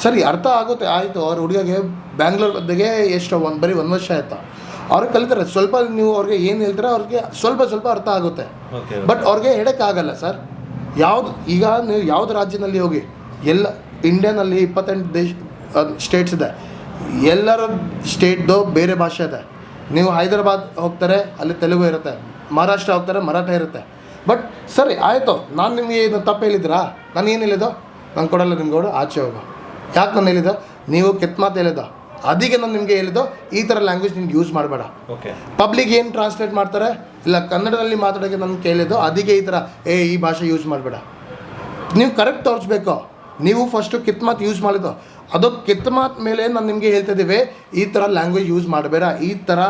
ಸರಿ ಅರ್ಥ ಆಗುತ್ತೆ ಆಯಿತು. ಅವ್ರ ಹುಡುಗಿಗೆ ಬ್ಯಾಂಗ್ಳೂರ್ ಬದ್ದಿಗೆ ಎಷ್ಟು ಒಂದು ಬರೀ ಒಂದು ವರ್ಷ ಆಯ್ತು. ಅವ್ರಿಗೆ ಕಲಿತಾರೆ ಸ್ವಲ್ಪ ನೀವು ಅವ್ರಿಗೆ ಏನು ಹೇಳ್ತಾರೆ ಅವ್ರಿಗೆ ಸ್ವಲ್ಪ ಸ್ವಲ್ಪ ಅರ್ಥ ಆಗುತ್ತೆ. ಬಟ್ ಅವ್ರಿಗೆ ಹೇಳೋಕ್ಕಾಗಲ್ಲ ಸರ್. ಯಾವ್ದು ಈಗ ನೀವು ಯಾವ್ದು ರಾಜ್ಯದಲ್ಲಿ ಹೋಗಿ ಎಲ್ಲ ಇಂಡಿಯಾನಲ್ಲಿ ಇಪ್ಪತ್ತೆಂಟು ದೇಶ ಸ್ಟೇಟ್ಸ್ ಇದೆ. ಎಲ್ಲರ ಸ್ಟೇಟ್ದು ಬೇರೆ ಭಾಷೆ ಇದೆ ನೀವು ಹೈದರಾಬಾದ್ ಹೋಗ್ತಾರೆ ಅಲ್ಲಿ ತೆಲುಗು ಇರುತ್ತೆ. ಮಹಾರಾಷ್ಟ್ರ ಹೋಗ್ತಾರೆ ಮರಾಠ ಇರುತ್ತೆ. ಬಟ್ ಸರಿ ಆಯಿತು. ನಾನು ನಿಮಗೆ ಇದು ತಪ್ಪು ಹೇಳಿದ್ರಾ ನಾನು ಏನು ಹೇಳಿದ್ದು? ನಾನು ಕೊಡಲ್ಲ ನಿಮ್ಗೆ ಆಚೆ ಹೋಗೋ. ಯಾಕೆ ನಾನು ಹೇಳಿದ್ದು? ನೀವು ಕೆತ್ತ ಮಾತು ಹೇಳಿದ್ದು. ಅದಕ್ಕೆ ನಾನು ನಿಮಗೆ ಹೇಳಿದ್ದು ಈ ಥರ ಲ್ಯಾಂಗ್ವೇಜ್ ನಿಮ್ಗೆ ಯೂಸ್ ಮಾಡಬೇಡ. ಓಕೆ ಪಬ್ಲಿಕ್ ಏನು ಟ್ರಾನ್ಸ್ಲೇಟ್ ಮಾಡ್ತಾರೆ? ಇಲ್ಲ ಕನ್ನಡದಲ್ಲಿ ಮಾತಾಡೋಕ್ಕೆ ನಾನು ಕೇಳಿದ್ದು ಅದಕ್ಕೆ ಈ ಥರ ಏ ಈ ಭಾಷೆ ಯೂಸ್ ಮಾಡಬೇಡ. ನೀವು ಕರೆಕ್ಟ್ ತೋರಿಸ್ಬೇಕು. ನೀವು ಫಸ್ಟು ಕಿತ್ಮಾತ್ ಯೂಸ್ ಮಾಡಿದ್ದು. ಅದು ಕಿತ್ ಮಾತು ಮೇಲೆ ನಾನು ನಿಮಗೆ ಹೇಳ್ತಾ ಇದ್ದೀವಿ ಈ ಥರ ಲ್ಯಾಂಗ್ವೇಜ್ ಯೂಸ್ ಮಾಡಬೇಡ. ಈ ಥರ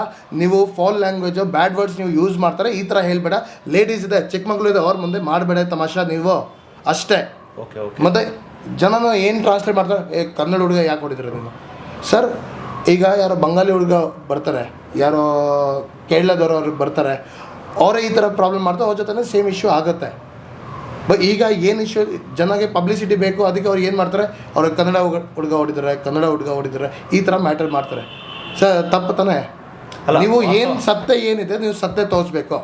ನೀವು ಫಾಲ್ ಲ್ಯಾಂಗ್ವೇಜು ಬ್ಯಾಡ್ ವರ್ಡ್ಸ್ ನೀವು ಯೂಸ್ ಮಾಡ್ತಾರೆ ಈ ಥರ ಹೇಳಬೇಡ. ಲೇಡೀಸ್ ಇದೆ ಚಿಕ್ಕ ಮಗಳು ಇದೆ ಅವ್ರ ಮುಂದೆ ಮಾಡಬೇಡ ತಮಾಷಾ ನೀವು. ಅಷ್ಟೇ. ಓಕೆ ಓಕೆ ಮತ್ತು ಜನನ ಏನು ಟ್ರಾನ್ಸ್ಲೇಟ್ ಮಾಡ್ತಾರೆ? ಏ ಕನ್ನಡ ಹುಡುಗ ಯಾಕೆ ಹೊಡಿದ್ರೆ ನೀನು? ಸರ್ ಈಗ ಯಾರೋ ಬಂಗಾಲಿ ಹುಡುಗ ಬರ್ತಾರೆ ಯಾರೋ ಕೇರಳದವ್ರು ಅವ್ರು ಬರ್ತಾರೆ ಅವರೇ ಈ ಥರ ಪ್ರಾಬ್ಲಮ್ ಮಾಡ್ತಾರೆ ಅವ್ರ ಜೊತೆ ಸೇಮ್ ಇಶ್ಯೂ ಆಗುತ್ತೆ. ಬಟ್ ಈಗ ಏನು ಇಶ್ಯೂ ಜನಗೆ ಪಬ್ಲಿಸಿಟಿ ಬೇಕು ಅದಕ್ಕೆ ಅವ್ರು ಏನು ಮಾಡ್ತಾರೆ? ಅವ್ರಿಗೆ ಕನ್ನಡ ಹುಡುಗ ಹೊಡಿತಾರೆ ಕನ್ನಡ ಹುಡುಗ ಹೊಡಿತಾರೆ ಈ ಥರ ಮ್ಯಾಟರ್ ಮಾಡ್ತಾರೆ. ಸರ್ ತಪ್ಪು ತಾನೇ? ನೀವು ಏನು ಸತ್ಯ ಏನಿದೆ ನೀವು ಸತ್ಯ ತೋರಿಸ್ಬೇಕು.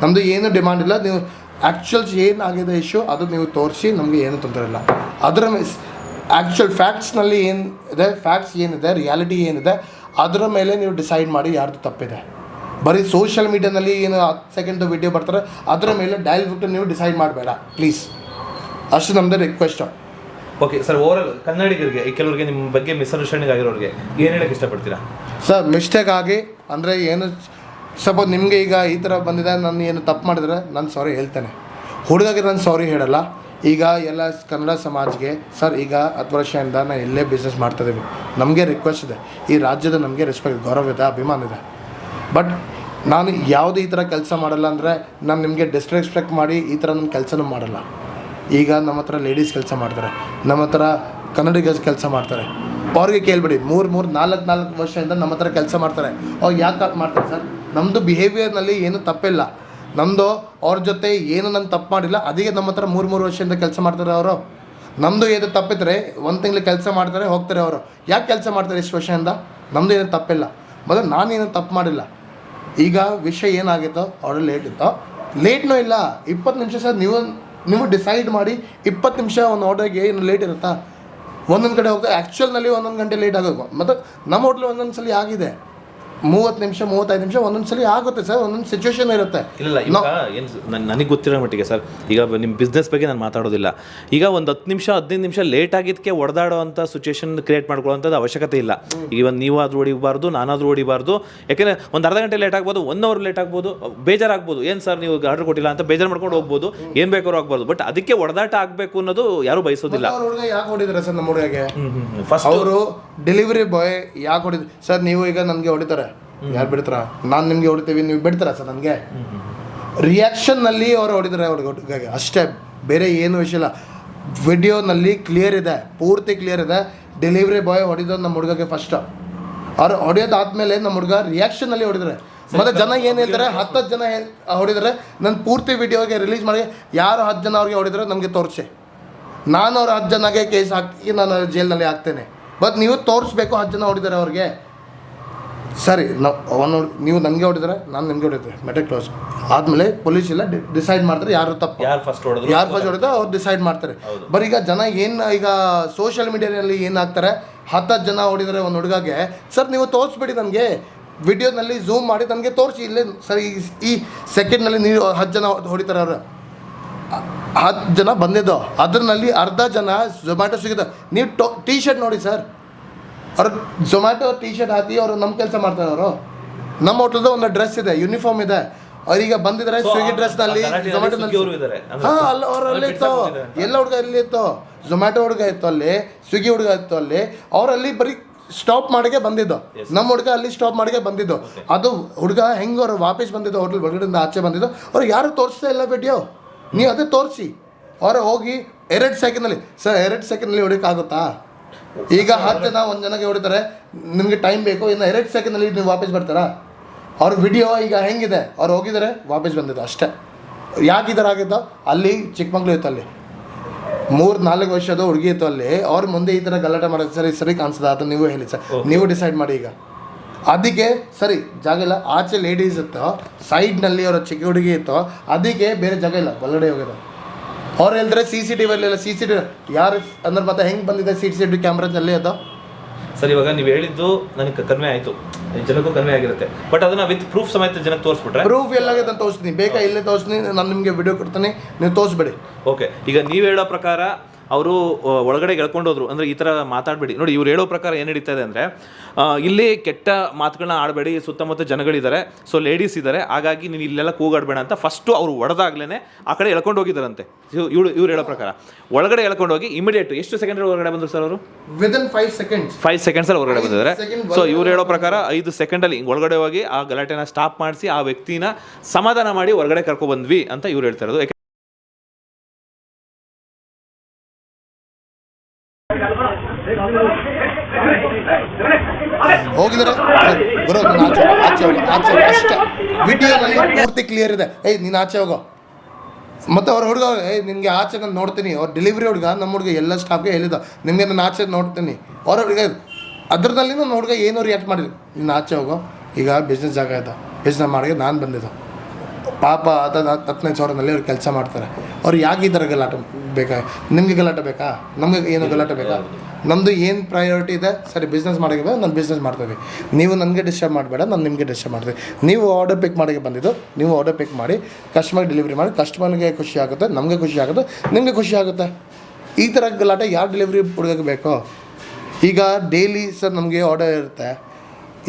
ನಮ್ಮದು ಏನು ಡಿಮಾಂಡ್ ಇಲ್ಲ ನೀವು ಆ್ಯಕ್ಚುಯಲ್ಸ್ ಏನಾಗಿದೆ ಇಶ್ಯೂ ಅದು ನೀವು ತೋರಿಸಿ ನಮಗೆ ಏನು ತೊಂದರೆ ಇಲ್ಲ. ಅದರ ಆ್ಯಕ್ಚುಯಲ್ ಫ್ಯಾಕ್ಟ್ಸ್ನಲ್ಲಿ ಏನು ಇದೆ ಫ್ಯಾಕ್ಟ್ಸ್ ಏನಿದೆ ರಿಯಾಲಿಟಿ ಏನಿದೆ ಅದರ ಮೇಲೆ ನೀವು ಡಿಸೈಡ್ ಮಾಡಿ ಯಾರ್ದು ತಪ್ಪಿದೆ. ಬರೀ ಸೋಷಿಯಲ್ ಮೀಡಿಯಾದಲ್ಲಿ ಏನು ಹತ್ತು ಸೆಕೆಂಡ್ ವಿಡಿಯೋ ಬರ್ತಾರೆ ಅದರ ಮೇಲೆ ಡೈಲ್ ಬಿಟ್ಟು ನೀವು ಡಿಸೈಡ್ ಮಾಡಬೇಡ ಪ್ಲೀಸ್ ಅಷ್ಟು ನಮ್ಮದು ರಿಕ್ವೆಸ್ಟು ಓಕೆ ಸರ್ ಓವರಾಲ್ ಕನ್ನಡಿಗರಿಗೆ ಕೆಲವರಿಗೆ ನಿಮ್ಮ ಬಗ್ಗೆ ಮಿಸ್ಅಂಡರ್ಸ್ಟ್ಯಾಂಡಿಂಗ್ ಆಗಿರೋರಿಗೆ ಏನು ಹೇಳಕ್ಕೆ ಇಷ್ಟಪಡ್ತೀರಾ? ಸರ್ ಮಿಸ್ಟೇಕ್ ಆಗಿ ಅಂದರೆ ಏನು ಸಪೋಸ್ ನಿಮಗೆ ಈಗ ಈ ಥರ ಬಂದಿದೆ ನಾನು ಏನು ತಪ್ಪು ಮಾಡಿದ್ರೆ ನಾನು ಸಾರಿ ಹೇಳ್ತೇನೆ. ಹುಡುಗಾಗಿ ನಾನು ಸಾರಿ ಹೇಳಲ್ಲ. ಈಗ ಎಲ್ಲ ಕನ್ನಡ ಸಮಾಜ್ಗೆ ಸರ್ ಈಗ ಹತ್ತು ವರ್ಷದಿಂದ ನಾನು ಎಲ್ಲೇ ಬಿಸ್ನೆಸ್ ಮಾಡ್ತಾಯಿದ್ದೀವಿ ನಮಗೆ ರಿಕ್ವೆಸ್ಟ್ ಇದೆ. ಈ ರಾಜ್ಯದ ನಮಗೆ ರೆಸ್ಪೆಕ್ಟ್ ಗೌರವ ಇದೆ ಅಭಿಮಾನ ಇದೆ. ಬಟ್ ನಾನು ಯಾವುದೇ ಈ ಥರ ಕೆಲಸ ಮಾಡಲ್ಲ ಅಂದರೆ ನಾನು ನಿಮಗೆ ಡಿಸ್ರೆಸ್ಪೆಕ್ಟ್ ಮಾಡಿ ಈ ಥರ ನನ್ನ ಕೆಲಸನೂ ಮಾಡಲ್ಲ. ಈಗ ನಮ್ಮ ಹತ್ರ ಲೇಡೀಸ್ ಕೆಲಸ ಮಾಡ್ತಾರೆ. ನಮ್ಮ ಹತ್ರ ಕನ್ನಡಿಗರ್ಸ್ ಕೆಲಸ ಮಾಡ್ತಾರೆ. ಅವ್ರಿಗೆ ಕೇಳಿಬಿಡಿ, ಮೂರು ಮೂರು, ನಾಲ್ಕು ನಾಲ್ಕು ವರ್ಷದಿಂದ ನಮ್ಮ ಹತ್ರ ಕೆಲಸ ಮಾಡ್ತಾರೆ. ಅವ್ರು ಯಾಕೆ ಮಾಡ್ತಾರೆ ಸರ್? ನಮ್ಮದು ಬಿಹೇವಿಯರ್ನಲ್ಲಿ ಏನು ತಪ್ಪಿಲ್ಲ. ನಮ್ಮದು ಅವ್ರ ಜೊತೆ ಏನು ನಾನು ತಪ್ಪು ಮಾಡಿಲ್ಲ ಅದಕ್ಕೆ ನಮ್ಮ ಹತ್ರ ಮೂರು ಮೂರು ವರ್ಷದಿಂದ ಕೆಲಸ ಮಾಡ್ತಾರೆ ಅವರು. ನಮ್ಮದು ಏನು ತಪ್ಪಿದ್ರೆ ಒಂದು ತಿಂಗಳು ಕೆಲಸ ಮಾಡ್ತಾರೆ, ಹೋಗ್ತಾರೆ ಅವರು. ಯಾಕೆ ಕೆಲಸ ಮಾಡ್ತಾರೆ ಇಷ್ಟು ವರ್ಷದಿಂದ? ನಮ್ಮದು ಏನು ತಪ್ಪಿಲ್ಲ. ಮೊದಲು ನಾನೇನು ತಪ್ಪು ಮಾಡಿಲ್ಲ. ಈಗ ವಿಷಯ ಏನಾಗಿತ್ತೋ ಆರ್ಡರ್ ಲೇಟ್ ಇತ್ತೋ ಲೇಟ್ನೂ ಇಲ್ಲ, ಇಪ್ಪತ್ತು ನಿಮಿಷ ಸರ್ ನೀವು ನೀವು ಡಿಸೈಡ್ ಮಾಡಿ ಇಪ್ಪತ್ತು ನಿಮಿಷ ಒಂದು ಆರ್ಡರ್ಗೆ ಏನು ಲೇಟ್ ಇರುತ್ತಾ? ಒಂದೊಂದು ಕಡೆ ಹೋಗ್ತಾ ಆ್ಯಕ್ಚುಲ್ನಲ್ಲಿ ಒಂದೊಂದು ಗಂಟೆ ಲೇಟ್ ಆಗೋದು. ಮತ್ತು ನಮ್ಮ ಹೋಟ್ಲು ಒಂದೊಂದು ಸಲ ಆಗಿದೆ. ಮೂವತ್ತು ನಿಮಿಷ ಮೂವತ್ತೈದು ನಿಮಿಷ ಒಂದೊಂದು ಸಲ ಆಗುತ್ತೆ ಸರ್ ಒಂದೊಂದು ಸಿಚುವೇಶನ್ ಇರುತ್ತೆ. ಇಲ್ಲ ಈಗ ಏನು ನನಗೆ ಗೊತ್ತಿರೋ ಮಟ್ಟಿಗೆ ಸರ್ ಈಗ ನಿಮ್ಮ ಬಿಸ್ನೆಸ್ ಬಗ್ಗೆ ನಾನು ಮಾತಾಡೋದಿಲ್ಲ. ಈಗ ಒಂದು ಹತ್ತು ನಿಮಿಷ ಹದಿನೈದು ನಿಮಿಷ ಲೇಟ್ ಆಗಿದ್ದಕ್ಕೆ ಹೊಡೆದಾಡೋ ಅಂಥ ಸಿಚುವೇಶನ್ ಕ್ರಿಯೇಟ್ ಮಾಡ್ಕೊಳ್ಳೋಂಥದ್ದು ಅವಶ್ಯಕತೆ ಇಲ್ಲ. ಈಗ ಒಂದು ನೀವಾದ್ರೂ ಹೊಡಿಬಾರ್ದು ನಾನಾದರೂ ಹೊಡಿಬಾರ್ದು ಯಾಕೆಂದರೆ ಒಂದು ಅರ್ಧ ಗಂಟೆ ಲೇಟ್ ಆಗ್ಬೋದು ಒನ್ ಅವರ್ ಲೇಟ್ ಆಗ್ಬೋದು ಬೇಜಾರಾಗ್ಬೋದು. ಏನು ಸರ್ ನೀವು ಆರ್ಡರ್ ಕೊಟ್ಟಿಲ್ಲ ಅಂತ ಬೇಜಾರು ಮಾಡ್ಕೊಂಡು ಹೋಗ್ಬೋದು ಏನು ಬೇಕಾದ್ರೂ ಆಗ್ಬಾರ್ದು ಬಟ್ ಅದಕ್ಕೆ ಹೊಡೆದಾಟ ಆಗಬೇಕು ಅನ್ನೋದು ಯಾರು ಬಯಸೋದಿಲ್ಲ. ಯಾಕೆ ಹೊಡಿದ್ರೆ ಸರ್ ನಮ್ಮ ಹುಡುಗಗೆ ಫಸ್ಟ್ ಅವರು ಡೆಲಿವರಿ ಬಾಯ್ ಯಾಕೆ ಹೊಡಿದ್ರು ಸರ್ ನೀವು ಈಗ ನನಗೆ ಹೊಡಿತಾರೆ. ಯಾರು ಬಿಡ್ತಾರ? ನಾನು ನಿಮಗೆ ಹೊಡಿತೀವಿ ನೀವು ಬಿಡ್ತಾರ ಸರ್ ನನಗೆ? ರಿಯಾಕ್ಷನ್ನಲ್ಲಿ ಅವರು ಹೊಡಿತಾರೆ ಅವ್ರಿಗೆ ಅಷ್ಟೇ ಬೇರೆ ಏನು ವಿಷಯ ಇಲ್ಲ. ವಿಡಿಯೋನಲ್ಲಿ ಕ್ಲಿಯರ್ ಇದೆ ಪೂರ್ತಿ ಕ್ಲಿಯರ್ ಇದೆ. ಡೆಲಿವರಿ ಬಾಯ್ ಹೊಡಿದೋದು ನಮ್ಮ ಹುಡುಗಗೆ ಫಸ್ಟ್ ಅವ್ರು ಹೊಡೆಯೋದಾದ್ಮೇಲೆ ನಮ್ಮ ಹುಡುಗ ರಿಯಾಕ್ಷನಲ್ಲಿ ಹೊಡಿದ್ರೆ. ಮತ್ತೆ ಜನ ಏನು ಹೇಳ್ತಾರೆ? ಹತ್ತು ಜನ ಹೊಡಿದ್ರೆ ನನ್ನ ಪೂರ್ತಿ ವಿಡಿಯೋಗೆ ರಿಲೀಸ್ ಮಾಡಿ ಯಾರು ಹತ್ತು ಜನ ಅವ್ರಿಗೆ ಹೊಡಿದ್ರೆ ನಮಗೆ ತೋರಿಸಿ. ನಾನು ಅವ್ರು ಹತ್ತು ಜನಗೆ ಕೇಸ್ ಹಾಕಿ ನಾನು ಜೈಲಿನಲ್ಲಿ ಹಾಕ್ತೇನೆ. ಬಟ್ ನೀವು ತೋರಿಸ್ಬೇಕು ಹತ್ತು ಜನ ಹೊಡಿದ್ದಾರೆ ಅವ್ರಿಗೆ. ಸರಿ ನಾವು ಒನ್ ನೀವು ನನಗೆ ಹೊಡಿದ್ರೆ ನಾನು ನಿಮಗೆ ಹೊಡಿದ್ರೆ ಮೆಟ್ರಿಕ್ ಕ್ಲೋಸ್ ಆದಮೇಲೆ ಪೊಲೀಸ್ ಇಲ್ಲ ಡಿಸೈಡ್ ಮಾಡ್ತಾರೆ ಯಾರು ತಪ್ಪು. ಯಾರು ಫಸ್ಟ್ ಹೊಡೆದ್ರು ಯಾರು ಫಸ್ಟ್ ಹೊಡೆದ ಅವ್ರು ಡಿಸೈಡ್ ಮಾಡ್ತಾರೆ. ಬರೀ ಈಗ ಜನ ಏನು ಈಗ ಸೋಷಿಯಲ್ ಮೀಡಿಯಾದಲ್ಲಿ ಏನಾಗ್ತಾರೆ ಹತ್ತು ಜನ ಹೊಡಿದರೆ ಒಂದು ಹುಡುಗಗೆ ಸರ್ ನೀವು ತೋರಿಸ್ಬಿಡಿ ನನಗೆ. ವಿಡಿಯೋನಲ್ಲಿ ಝೂಮ್ ಮಾಡಿ ನನಗೆ ತೋರಿಸಿ ಇಲ್ಲೇ ಸರ್ ಈ ಈ ಸೆಕೆಂಡ್ನಲ್ಲಿ ನೀವು ಹತ್ತು ಜನ ಹೊಡಿತಾರೆ ಅವರು. ಹತ್ತು ಜನ ಬಂದಿದ್ದೋ ಅದರಲ್ಲಿ ಅರ್ಧ ಜನ ಝೊಮ್ಯಾಟೊ ಸಿಗಿದ ನೀವು ಟೋ ಟೀ ಶರ್ಟ್ ನೋಡಿ ಸರ್. ಅವ್ರು ಝೊಮ್ಯಾಟೊ ಟೀ ಶರ್ಟ್ ಹಾಕಿ ಅವರು ನಮ್ಮ ಕೆಲಸ ಮಾಡ್ತಾರೆ ಅವರು. ನಮ್ಮ ಹೋಟೆಲ್ದ ಒಂದು ಡ್ರೆಸ್ ಇದೆ ಯೂನಿಫಾರ್ಮ್ ಇದೆ. ಅವ್ರೀಗ ಬಂದಿದ್ದಾರೆ ಸ್ವಿಗ್ಗಿ ಡ್ರೆಸ್ನಲ್ಲಿ ಇದ್ದಾರೆ. ಅಂದ್ರೆ ಹಾಂ ಅಲ್ಲ ಅವ್ರು ಅಲ್ಲೇ ಇತ್ತು. ಎಲ್ಲ ಹುಡುಗ ಇಲ್ಲಿ ಇತ್ತು. ಝೊಮ್ಯಾಟೊ ಹುಡುಗ ಇತ್ತು ಅಲ್ಲಿ ಸ್ವಿಗ್ಗಿ ಹುಡುಗ ಇತ್ತು ಅಲ್ಲಿ. ಅವರಲ್ಲಿ ಬರೀ ಸ್ಟಾಪ್ ಮಾಡಿಗೆ ಬಂದಿದ್ದು. ನಮ್ಮ ಹುಡುಗ ಅಲ್ಲಿ ಸ್ಟಾಪ್ ಮಾಡಿಗೆ ಬಂದಿದ್ದು. ಅದು ಹುಡುಗ ಹೆಂಗೆ ಅವ್ರು ವಾಪಸ್ ಬಂದಿದ್ದು ಹೋಟೆಲ್ ಹೊರಗಡೆಯಿಂದ ಆಚೆ ಬಂದಿದ್ದು. ಅವ್ರು ಯಾರು ತೋರಿಸ್ತಾ ಇಲ್ಲ ವಿಡಿಯೋ ನೀವು ಅದೇ ತೋರಿಸಿ. ಅವ್ರು ಹೋಗಿ ಎರಡು ಸೆಕೆಂಡ್ನಲ್ಲಿ ಸರ್ ಎರಡು ಸೆಕೆಂಡ್ನಲ್ಲಿ ಹೊಡಿಯೋಕ್ಕಾಗುತ್ತಾ ಈಗ ಹತ್ತು ಜನ ಒಂದು ಜನಕ್ಕೆ ಹೊಡಿತಾರೆ. ನಿಮಗೆ ಟೈಮ್ ಬೇಕು ಇನ್ನು ಎರಡು ಸೆಕೆಂಡ್ನಲ್ಲಿ ನೀವು ವಾಪಸ್ ಬರ್ತಾರಾ? ಅವ್ರ ವಿಡಿಯೋ ಈಗ ಹೆಂಗಿದೆ? ಅವ್ರು ಹೋಗಿದ್ದಾರೆ ವಾಪಸ್ ಬಂದಿದ್ದು ಅಷ್ಟೇ. ಯಾಕೆ ಈ ಥರ ಆಗಿತ್ತು ಅಲ್ಲಿ ಚಿಕ್ಕಮಂಗ್ಳೂರು ಇತ್ತು ಅಲ್ಲಿ. ಮೂರು ನಾಲ್ಕು ವರ್ಷದ ಹುಡುಗಿ ಇತ್ತು ಅಲ್ಲಿ. ಅವ್ರ ಮುಂದೆ ಈ ಥರ ಗಲಾಟೆ ಮಾಡೋದು ಸರಿ ಸರಿ ಕಾಣಿಸ್ತದೆ ಅದು ನೀವು ಹೇಳಿ ಸರ್. ನೀವು ಡಿಸೈಡ್ ಮಾಡಿ ಈಗ. ಅದಕ್ಕೆ ಸರಿ ಜಾಗ ಇಲ್ಲ. ಆಚೆ ಲೇಡೀಸ್ ಇತ್ತು ಸೈಡ್ನಲ್ಲಿ ಅವರ ಚಿಕ್ಕ ಹುಡುಗಿ ಇತ್ತು ಅದಕ್ಕೆ ಬೇರೆ ಜಾಗ ಇಲ್ಲ. ಒಳಗಡೆ ಹೋಗೋದು ಅವ್ರು ಹೇಳಿದ್ರೆ ಸಿ ಸಿ ಟಿ ವಿಲ್ಲ ಸಿ ಸಿ ಟಿ ಯಾರು ಅಂದ್ರೆ ಮತ್ತೆ ಹೆಂಗೆ ಬಂದಿದೆ ಸಿ ಸಿ ಟಿ ಕ್ಯಾಮ್ರಾದಲ್ಲಿ ಅದು? ಸರ್ ಇವಾಗ ನೀವು ಹೇಳಿದ್ದು ನನಗೆ ಕನ್ವೆ ಆಯಿತು. ಜನಕ್ಕೂ ಕನ್ವೆ ಆಗಿರುತ್ತೆ. ಬಟ್ ಅದನ್ನ ವಿತ್ ಪ್ರೂಫ್ ಸಮೇತ ಜನಕ್ಕೆ ತೋರಿಸ್ಬಿಟ್ರೆ? ಪ್ರೂಫ್ ಎಲ್ಲಾಗಿದೆ ತೋರಿಸ್ತೀನಿ. ಬೇಕಾ ಇಲ್ಲೇ ತೋರಿಸ್ತೀನಿ ನಾನು ನಿಮಗೆ ವಿಡಿಯೋ ಕೊಡ್ತೀನಿ ನೀವು ತೋರಿಸ್ಬೇಡಿ. ಓಕೆ ಈಗ ನೀವು ಹೇಳೋ ಪ್ರಕಾರ ಅವರು ಒಳಗಡೆ ಎಳ್ಕೊಂಡು ಹೋದ್ರು. ಅಂದ್ರೆ ಈ ಥರ ಮಾತಾಡಬೇಡಿ. ನೋಡಿ ಇವ್ರು ಹೇಳೋ ಪ್ರಕಾರ ಏನು ನಡೀತಾ ಇದೆ ಅಂದರೆ ಇಲ್ಲಿ ಕೆಟ್ಟ ಮಾತುಗಳನ್ನ ಆಡಬೇಡಿ ಸುತ್ತಮುತ್ತ ಜನಗಳಿದ್ದಾರೆ ಸೊ ಲೇಡೀಸ್ ಇದ್ದಾರೆ ಹಾಗಾಗಿ ನೀನು ಇಲ್ಲೆಲ್ಲ ಕೂಗಾಡಬೇಡ ಅಂತ ಫಸ್ಟು ಅವರು ಹೊಡೆದಾಗ್ಲೇ ಆ ಕಡೆ ಎಳ್ಕೊಂಡು ಹೋಗಿದ್ದಾರಂತೆ. ಇವ್ರು ಇವ್ರು ಹೇಳೋ ಪ್ರಕಾರ. ಒಳಗಡೆ ಎಳ್ಕೊಂಡು ಹೋಗಿ ಇಮಿಡಿಯೇಟ್ ಎಷ್ಟು ಸೆಕೆಂಡ್ ಒಳಗಡೆ ಬಂದರು ಸರ್ ಅವರು? ವಿದಿನ್ ಫೈವ್ ಸೆಕೆಂಡ್ಸ್ ಫೈವ್ ಸೆಕೆಂಡ್ಸಲ್ಲಿ ಹೊರಗಡೆ ಬಂದಿದ್ದಾರೆ. ಸೊ ಇವ್ರು ಹೇಳೋ ಪ್ರಕಾರ ಐದು ಸೆಕೆಂಡಲ್ಲಿ ಒಳಗಡೆ ಹೋಗಿ ಆ ಗಲಾಟೆನ ಸ್ಟಾಪ್ ಮಾಡಿಸಿ ಆ ವ್ಯಕ್ತಿನ ಸಮಾಧಾನ ಮಾಡಿ ಹೊರಗಡೆ ಕರ್ಕೊಂಡ್ಬಂದ್ವಿ ಬಂದ್ವಿ ಅಂತ ಇವ್ರು ಹೇಳ್ತಾ ಇರೋದು ಯಾಕೆ- ಹೋಗಿದ್ರೆ ಗುರು, ನೀನು ಆಚೆ ಆಚೆ ಹೋಗು ಆಚೆ ಹೋಗು. ಅಷ್ಟೇ. ವಿಡಿಯೋದಲ್ಲಿ ಪೂರ್ತಿ ಕ್ಲಿಯರ್ ಇದೆ. ಏಯ್, ನೀನು ಆಚೆ ಹೋಗೋ. ಮತ್ತೆ ಅವ್ರ ಹುಡುಗ, ಏಯ್, ನಿನಗೆ ಆಚೆ ನಾನು ನೋಡ್ತೀನಿ. ಅವ್ರ ಡೆಲಿವರಿ ಹುಡುಗ ನಮ್ಮ ಹುಡುಗ ಎಲ್ಲ ಸ್ಟಾಫ್ಗೆ ಹೇಳಿದ ನಿಮಗೆ ನಾನು ಆಚೆ ನೋಡ್ತೀನಿ. ಅವ್ರ ಹುಡುಗ ಅದ್ರದಲ್ಲಿ ನನ್ನ ಹುಡುಗ ಏನೋ ರಿಯಾಕ್ಟ್ ಮಾಡಿದ್ರು. ನೀನು ಆಚೆ ಹೋಗೋ. ಈಗ ಬಿಸ್ನೆಸ್ ಜಾಗ ಇದೆ. ಬಿಸ್ನೆಸ್ ಮಾಡಿ ನಾನು ಬಂದಿದ್ದು. ಪಾಪ ಅದ ಹತ್ತನೇ ಸಾವಿರದಲ್ಲಿ ಅವ್ರು ಕೆಲಸ ಮಾಡ್ತಾರೆ. ಅವ್ರು ಯಾಕೆ ಈ ಥರ ಗಲಾಟೆ ಬೇಕಾ? ನಿಮಗೆ ಗಲಾಟೆ ಬೇಕಾ? ನಮಗೆ ಏನು ಗಲಾಟೆ ಬೇಕಾ? ನಮ್ಮದು ಏನು ಪ್ರಯಾರಿಟಿ ಇದೆ? ಸರಿ ಬಿಸ್ನೆಸ್ ಮಾಡೋಕೆ ನಾನು ಬಿಸ್ನೆಸ್ ಮಾಡ್ತೀವಿ ನೀವು ನನಗೆ ಡಿಸ್ಟರ್ಬ್ ಮಾಡಬೇಡ, ನಾನು ನಿಮಗೆ ಡಿಸ್ಟರ್ಬ್ ಮಾಡ್ತೀವಿ ನೀವು ಆರ್ಡರ್ ಪಿಕ್ ಮಾಡೋಕ್ಕೆ ಬಂದಿದ್ದು, ನೀವು ಆರ್ಡರ್ ಪಿಕ್ ಮಾಡಿ ಕಸ್ಟಮರ್ಗೆ ಡೆಲಿವರಿ ಮಾಡಿ ಕಸ್ಟಮರ್ಗೆ ಖುಷಿ ಆಗುತ್ತೆ, ನಮಗೆ ಖುಷಿ ಆಗುತ್ತೆ, ನಿಮಗೆ ಖುಷಿ ಆಗುತ್ತೆ. ಈ ಥರ ಗಲಾಟೆ ಯಾರು ಡೆಲಿವರಿ ಹುಡುಗಕ್ಕೆ ಬೇಕೋ? ಈಗ ಡೈಲಿ ಸರ್ ನಮಗೆ ಆರ್ಡರ್ ಇರುತ್ತೆ,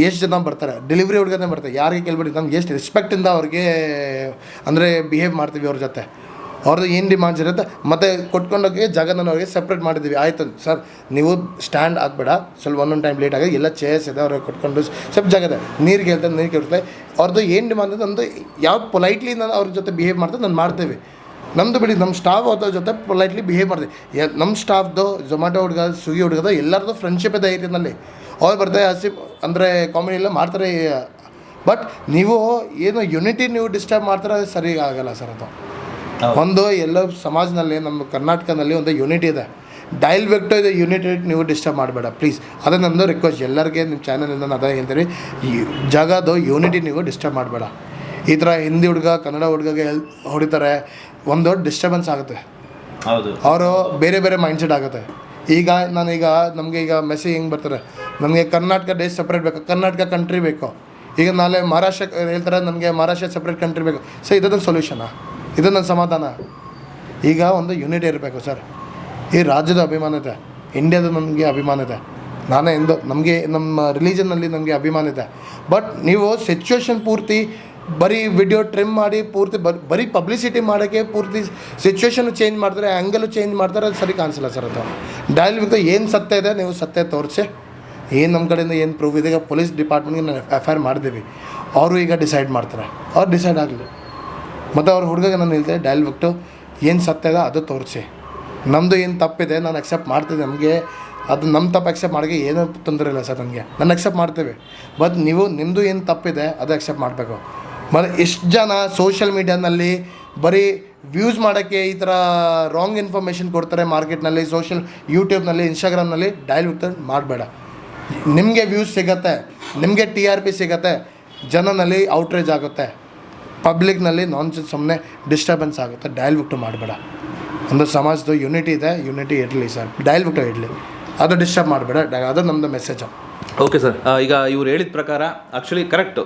ಎಷ್ಟು ಜನ ಬರ್ತಾರೆ? ಡೆಲಿವರಿ ಹುಡುಗನೇ ಬರ್ತಾರೆ. ಯಾರಿಗೆ ಕೇಳ್ಬಿಟ್ಟು ನಮ್ಗೆ ಎಷ್ಟು ರೆಸ್ಪೆಕ್ಟಿಂದ ಅವ್ರಿಗೆ, ಅಂದರೆ ಬಿಹೇವ್ ಮಾಡ್ತೀವಿ ಅವ್ರ ಜೊತೆ. ಅವ್ರದ್ದು ಏನು ಡಿಮಾಂಡ್ಸ್ ಇರುತ್ತೆ? ಮತ್ತು ಕೊಟ್ಕೊಂಡೋಗಿ ಜಾಗ ಅವ್ರಿಗೆ ಸಪ್ರೇಟ್ ಮಾಡಿದ್ದೀವಿ. ಆಯಿತು ಸರ್, ನೀವು ಸ್ಟ್ಯಾಂಡ್ ಆಗಬೇಡ. ಸ್ವಲ್ಪ ಒಂದೊಂದು ಟೈಮ್ ಲೇಟ್ ಆಗಿ ಎಲ್ಲ ಚೇರ್ಸ್ ಇದೆ, ಅವ್ರಿಗೆ ಕೊಟ್ಕೊಂಡು ಸ್ವಲ್ಪ ಜಾಗ ನೀರು ಕೇಳ್ತಾರೆ ನೀರು ಕೇಳ್ತಾರೆ. ಅವ್ರದ್ದು ಏನು ಡಿಮಾಂಡ್ ಇದೆ ನಮ್ಮದು ಯಾವ ಪೊಲೈಟ್ಲಿ ನಾನು ಅವ್ರ ಜೊತೆ ಬಿಹೇವ್ ಮಾಡ್ತಾರೆ ನಾನು ಮಾಡ್ತೇವೆ. ನಮ್ಮದು ಬಿಡಿ ನಮ್ಮ ಸ್ಟಾಫ್ ಅವ್ರ ಜೊತೆ ಪೊಲೈಟ್ಲಿ ಬಿಹೇವ್ ಮಾಡ್ತೀವಿ. ನಮ್ಮ ಸ್ಟಾಫ್ದು ಝೊಮ್ಯಾಟೊ ಹುಡುಗ ಸ್ವಿಗ್ಗಿ ಹುಡುಗದ, ಎಲ್ಲರದ್ದು ಫ್ರೆಂಡ್ಶಿಪ್ ಇದೆ ಏರಿಯಾದಲ್ಲಿ ಅವ್ರು ಬರ್ತಾರೆ, ಹಸಿ, ಅಂದರೆ ಕಾಮಿಡಿ ಎಲ್ಲ ಮಾಡ್ತಾರೆ ಬಟ್ ನೀವು ಏನು ಯುನಿಟಿ ನೀವು ಡಿಸ್ಟರ್ಬ್ ಮಾಡ್ತಾರೆ, ಅದು ಸರಿ ಆಗಲ್ಲ ಸರ್ ಅದು. ಒಂದು ಎಲ್ಲ ಸಮಾಜದಲ್ಲಿ ನಮ್ಮ ಕರ್ನಾಟಕದಲ್ಲಿ ಒಂದು ಯೂನಿಟಿ ಇದೆ. ಡೈಲ್ ವೆಕ್ಟೋ ಇದೆ ಯೂನಿಟಿ ನೀವು ಡಿಸ್ಟರ್ಬ್ ಮಾಡಬೇಡ ಪ್ಲೀಸ್ ಅದೇ ನಮ್ಮದು ರಿಕ್ವೆಸ್ಟ್ ಎಲ್ಲರಿಗೆ ನಿಮ್ಮ ಚಾನಲಿಂದ ನಾನು ಅದೇ ಹೇಳ್ತೀನಿ. ಈ ಜಾಗದು ಯೂನಿಟಿ ನೀವು ಡಿಸ್ಟರ್ಬ್ ಮಾಡಬೇಡ. ಈ ಥರ ಹಿಂದಿ ಹುಡುಗ ಕನ್ನಡ ಹುಡುಗಗೆ ಹೆಲ್ ಹೊಡಿತಾರೆ ಒಂದು ಡಿಸ್ಟರ್ಬೆನ್ಸ್ ಆಗುತ್ತೆ. ಹೌದು. ಅವರು ಬೇರೆ ಬೇರೆ ಮೈಂಡ್ಸೆಟ್ ಆಗುತ್ತೆ. ಈಗ ನಾನೀಗ ನಮಗೆ ಈಗ ಮೆಸೇಜ್ ಹೆಂಗೆ ಬರ್ತಾರೆ? ನಮಗೆ ಕರ್ನಾಟಕ ಡೇಸ್ ಸಪ್ರೇಟ್ ಬೇಕು ಕರ್ನಾಟಕ ಕಂಟ್ರಿ ಬೇಕು. ಈಗ ನಾಳೆ ಮಹಾರಾಷ್ಟ್ರ ಹೇಳ್ತಾರೆ ನಮಗೆ ಮಹಾರಾಷ್ಟ್ರ ಸಪ್ರೇಟ್ ಕಂಟ್ರಿ ಬೇಕು. ಸೊ ಇದೊಂದು ಸೊಲ್ಯೂಷನಾ ಇದು ನನ್ನ ಸಮಾಧಾನ ಈಗ ಒಂದು ಯುನಿಟಿ ಇರಬೇಕು ಸರ್ ಈ ರಾಜ್ಯದ ಅಭಿಮಾನ ಇದೆ ಇಂಡಿಯಾದ ನಮಗೆ ಇದೆ ನಾನೇ ಎಂದು ನಮಗೆ ನಮ್ಮ ರಿಲೀಜನ್ನಲ್ಲಿ ನಮಗೆ ಅಭಿಮಾನ ಇದೆ ಬಟ್ ನೀವು ಸಿಚುವೇಶನ್ ಪೂರ್ತಿ ಬರೀ ವಿಡಿಯೋ ಟ್ರಿಮ್ ಮಾಡಿ ಪೂರ್ತಿ ಬರಿ ಬರೀ ಪಬ್ಲಿಸಿಟಿ ಮಾಡೋಕ್ಕೆ ಪೂರ್ತಿ ಸಿಚುವೇಶನ್ ಚೇಂಜ್ ಮಾಡಿದ್ರೆ ಆ್ಯಂಗಲು ಚೇಂಜ್ ಮಾಡ್ತಾರೆ ಅದು ಸರಿ ಕಾಣಿಸಲ್ಲ ಸರ್ ಅದು ಡೈಲ್ ವಿತ್ ಏನು ಸತ್ಯ ಇದೆ ನೀವು ಸತ್ಯ ತೋರಿಸಿ ಏನು ನಮ್ಮ ಕಡೆಯಿಂದ ಏನು ಪ್ರೂಫ್ ಇದೆ ಈಗ ಪೊಲೀಸ್ ಡಿಪಾರ್ಟ್ಮೆಂಟ್ಗೆ ನಾನು ಎಫ್ ಐ ಆರ್ ಮಾಡಿದ್ದೀವಿ ಅವರು ಈಗ ಡಿಸೈಡ್ ಮಾಡ್ತಾರೆ ಅವ್ರು ಡಿಸೈಡ್ ಆಗಲಿ ಮತ್ತು ಅವ್ರ ಹುಡುಗಗೆ ನಾನು ಹೇಳ್ತೇನೆ ಡೈಲ್ ಬಿಟ್ಟು ಏನು ಸತ್ಯ ಇದೆ ಅದು ತೋರಿಸಿ. ನಮ್ಮದು ಏನು ತಪ್ಪಿದೆ, ನಾನು ಅಕ್ಸೆಪ್ಟ್ ಮಾಡ್ತೀನಿ ನಮಗೆ. ಅದು ನಮ್ಮ ತಪ್ಪು ಅಕ್ಸೆಪ್ಟ್ ಮಾಡಿ ಏನೂ ತೊಂದರೆ ಇಲ್ಲ ಸರ್ ನನಗೆ. ನಾನು ಅಕ್ಸೆಪ್ಟ್ ಮಾಡ್ತೇವೆ. ಬಟ್ ನೀವು ನಿಮ್ಮದು ಏನು ತಪ್ಪಿದೆ, ಅದು ಅಕ್ಸೆಪ್ಟ್ ಮಾಡಬೇಕು. ಮತ್ತು ಎಷ್ಟು ಜನ ಸೋಷಿಯಲ್ ಮೀಡ್ಯಾನಲ್ಲಿ ಬರೀ ವ್ಯೂಸ್ ಮಾಡೋಕ್ಕೆ ಈ ಥರ ರಾಂಗ್ ಇನ್ಫಾರ್ಮೇಷನ್ ಕೊಡ್ತಾರೆ ಮಾರ್ಕೆಟ್ನಲ್ಲಿ ಸೋಷಿಯಲ್ ಯೂಟ್ಯೂಬ್ನಲ್ಲಿ ಇನ್ಸ್ಟಾಗ್ರಾಮ್ನಲ್ಲಿ ಡೈಲ್ ಬಿಟ್ಟು ಮಾಡಬೇಡ. ನಿಮಗೆ ವ್ಯೂಸ್ ಸಿಗತ್ತೆ, ನಿಮಗೆ ಟಿ ಆರ್ ಪಿ ಸಿಗತ್ತೆ, ಜನನಲ್ಲಿ ಔಟ್ರೇಜ್ ಆಗುತ್ತೆ. ಪಬ್ಲಿಕ್ನಲ್ಲಿ ನಾನ್ ಸುಮ್ಮನೆ ಡಿಸ್ಟರ್ಬೆನ್ಸ್ ಆಗುತ್ತೆ. ಡಯಲ್ ಬಿಟ್ಟು ಮಾಡಬೇಡ. ಒಂದು ಸಮಾಜದ ಯುನಿಟಿ ಇದೆ ಯುನಿಟಿ ಇರಲಿ ಸರ್ ಡಯಲ್ ಬಿಟ್ಟು ಇರಲಿ. ಅದು ಡಿಸ್ಟರ್ಬ್ ಮಾಡಬೇಡ. ಅದು ನಮ್ಮದು ಮೆಸೇಜು ಓಕೆ ಸರ್ ಈಗ ಇವ್ರು ಹೇಳಿದ ಪ್ರಕಾರ ಆ್ಯಕ್ಚುಲಿ ಕರೆಕ್ಟ್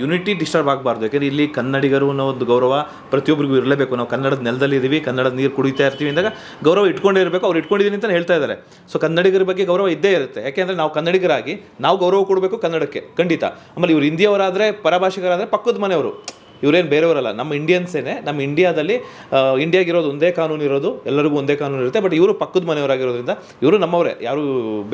ಯುನಿಟಿ ಡಿಸ್ಟರ್ಬ್ ಆಗಬಾರ್ದು. ಯಾಕೆಂದರೆ ಇಲ್ಲಿ ಕನ್ನಡಿಗರು ಅನ್ನೋ ಒಂದು ಗೌರವ ಪ್ರತಿಯೊಬ್ಬರಿಗೂ ಇರಲೇಬೇಕು. ನಾವು ಕನ್ನಡದ ನೆಲದಲ್ಲಿ ಇದ್ದೀವಿ ಕನ್ನಡದ ನೀರು ಕುಡಿತಾ ಇರ್ತೀವಿ ಅಂದಾಗ ಗೌರವ ಇಟ್ಕೊಂಡೇ ಇರಬೇಕು ಅವ್ರು ಇಟ್ಕೊಂಡಿದ್ದೀನಿ ಅಂತ ಹೇಳ್ತಾ ಇದ್ದಾರೆ. ಸೊ ಕನ್ನಡಿಗರ ಬಗ್ಗೆ ಗೌರವ ಇದ್ದೇ ಇರುತ್ತೆ. ಯಾಕೆಂದರೆ ನಾವು ಕನ್ನಡಿಗರಾಗಿ ನಾವು ಗೌರವ ಕೊಡಬೇಕು ಕನ್ನಡಕ್ಕೆ. ಖಂಡಿತ. ಆಮೇಲೆ ಇವ್ರು ಹಿಂದಿಯವರಾದರೆ, ಪರಭಾಷಿಗರಾದರೆ ಪಕ್ಕದ ಮನೆಯವರು. ಇವರೇನು ಬೇರೆಯವರಲ್ಲ, ನಮ್ಮ ಇಂಡಿಯನ್ಸೇನೆ, ನಮ್ಮ ಇಂಡಿಯಾದಲ್ಲಿ ಇಂಡಿಯಾಗಿರೋದು ಒಂದೇ ಕಾನೂನು ಇರೋದು, ಎಲ್ಲರಿಗೂ ಒಂದೇ ಕಾನೂನು ಇರುತ್ತೆ, ಬಟ್ ಇವರು ಪಕ್ಕದ ಮನೆಯವರಾಗಿರೋದ್ರಿಂದ ಇವರು ನಮ್ಮವರೇ, ಯಾರು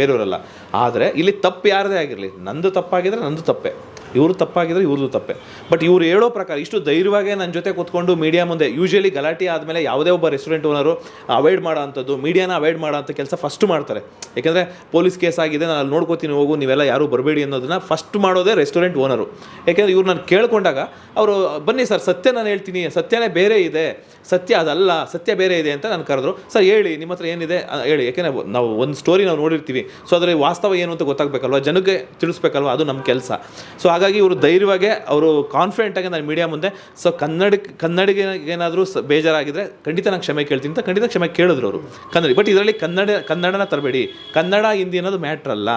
ಬೇರೆಯವರಲ್ಲ. ಆದರೆ ಇಲ್ಲಿ ತಪ್ಪು ಯಾರದೇ ಆಗಿರಲಿ, ನಂದು ತಪ್ಪಾಗಿದ್ರೆ ನಂದು ತಪ್ಪೇ. ಇವರು ತಪ್ಪಾಗಿದ್ರೆ ಇವ್ರದ್ದು ತಪ್ಪೆ. ಬಟ್ ಇವ್ರು ಹೇಳೋ ಪ್ರಕಾರ ಇಷ್ಟು ಧೈರ್ಯವಾಗಿ ನನ್ನ ಜೊತೆ ಕೂತ್ಕೊಂಡು ಮೀಡಿಯಾ ಮುಂದೆ ಯೂಶಲಿ ಗಲಾಟೆ ಆದಮೇಲೆ ಯಾವುದೇ ಒಬ್ಬ ರೆಸ್ಟೋರೆಂಟ್ ಓನರು ಅವಾಯ್ಡ್ ಮಾಡೋ ಅಂಥದ್ದು ಮೀಡಿಯಾನ ಅವಾಯ್ಡ್ ಮಾಡೋ ಅಂಥ ಕೆಲಸ ಫಸ್ಟ್ ಮಾಡ್ತಾರೆ. ಯಾಕೆಂದರೆ ಪೊಲೀಸ್ ಕೇಸ್ ಆಗಿದೆ, ನಾನು ಅಲ್ಲಿ ನೋಡ್ಕೋತೀನಿ, ಹೋಗು, ನೀವೆಲ್ಲ ಯಾರೂ ಬರಬೇಡಿ ಅನ್ನೋದನ್ನ ಫಸ್ಟ್ ಮಾಡೋದೇ ರೆಸ್ಟೋರೆಂಟ್ ಓನರು ಯಾಕೆಂದರೆ ಇವ್ರು ನಾನು ಕೇಳಿಕೊಂಡಾಗ ಅವರು, ಬನ್ನಿ ಸರ್ ಸತ್ಯ ನಾನು ಹೇಳ್ತೀನಿ, ಸತ್ಯನೇ ಬೇರೆ ಇದೆ, ಸತ್ಯ ಅದಲ್ಲ, ಸತ್ಯ ಬೇರೆ ಇದೆ ಅಂತ ನಾನು ಕರೆದ್ರು. ಸರ್ ಹೇಳಿ, ನಿಮ್ಮ ಹತ್ರ ಏನಿದೆ? ಹೇಳಿ. ಯಾಕೆಂದರೆ ನಾವು ಒಂದು ಸ್ಟೋರಿ ನಾವು ನೋಡಿರ್ತೀವಿ. ಸೊ ಅದರಲ್ಲಿ ವಾಸ್ತವ ಏನು ಅಂತ ಗೊತ್ತಾಗಬೇಕಲ್ವ? ಜನಕ್ಕೆ ತಿಳಿಸ್ಬೇಕಲ್ವ? ಅದು ನಮ್ಮ ಕೆಲಸ. ಸೊ ಹಾಗಾಗಿ ಇವರು ಧೈರ್ಯವಾಗಿ ಅವರು ಕಾನ್ಫಿಡೆಂಟಾಗಿ ನಾನು ಮೀಡಿಯಾ ಮುಂದೆ. ಸೊ ಕನ್ನಡ ಕನ್ನಡಿಗೆ ಏನಾದರೂ ಸ ಬೇಜಾರಾಗಿದ್ದರೆ ಖಂಡಿತ ನಾನು ಕ್ಷಮೆ ಕೇಳ್ತೀನಿ ಅಂತ ಖಂಡಿತ ಕ್ಷಮೆ ಕೇಳಿದ್ರು ಅವರು. ಕನ್ನಡ ಬಟ್ ಇದರಲ್ಲಿ ಕನ್ನಡ ಕನ್ನಡನ ತರಬೇಡಿ. ಕನ್ನಡ ಹಿಂದಿ ಅನ್ನೋದು ಮ್ಯಾಟ್ರ್ ಅಲ್ಲ.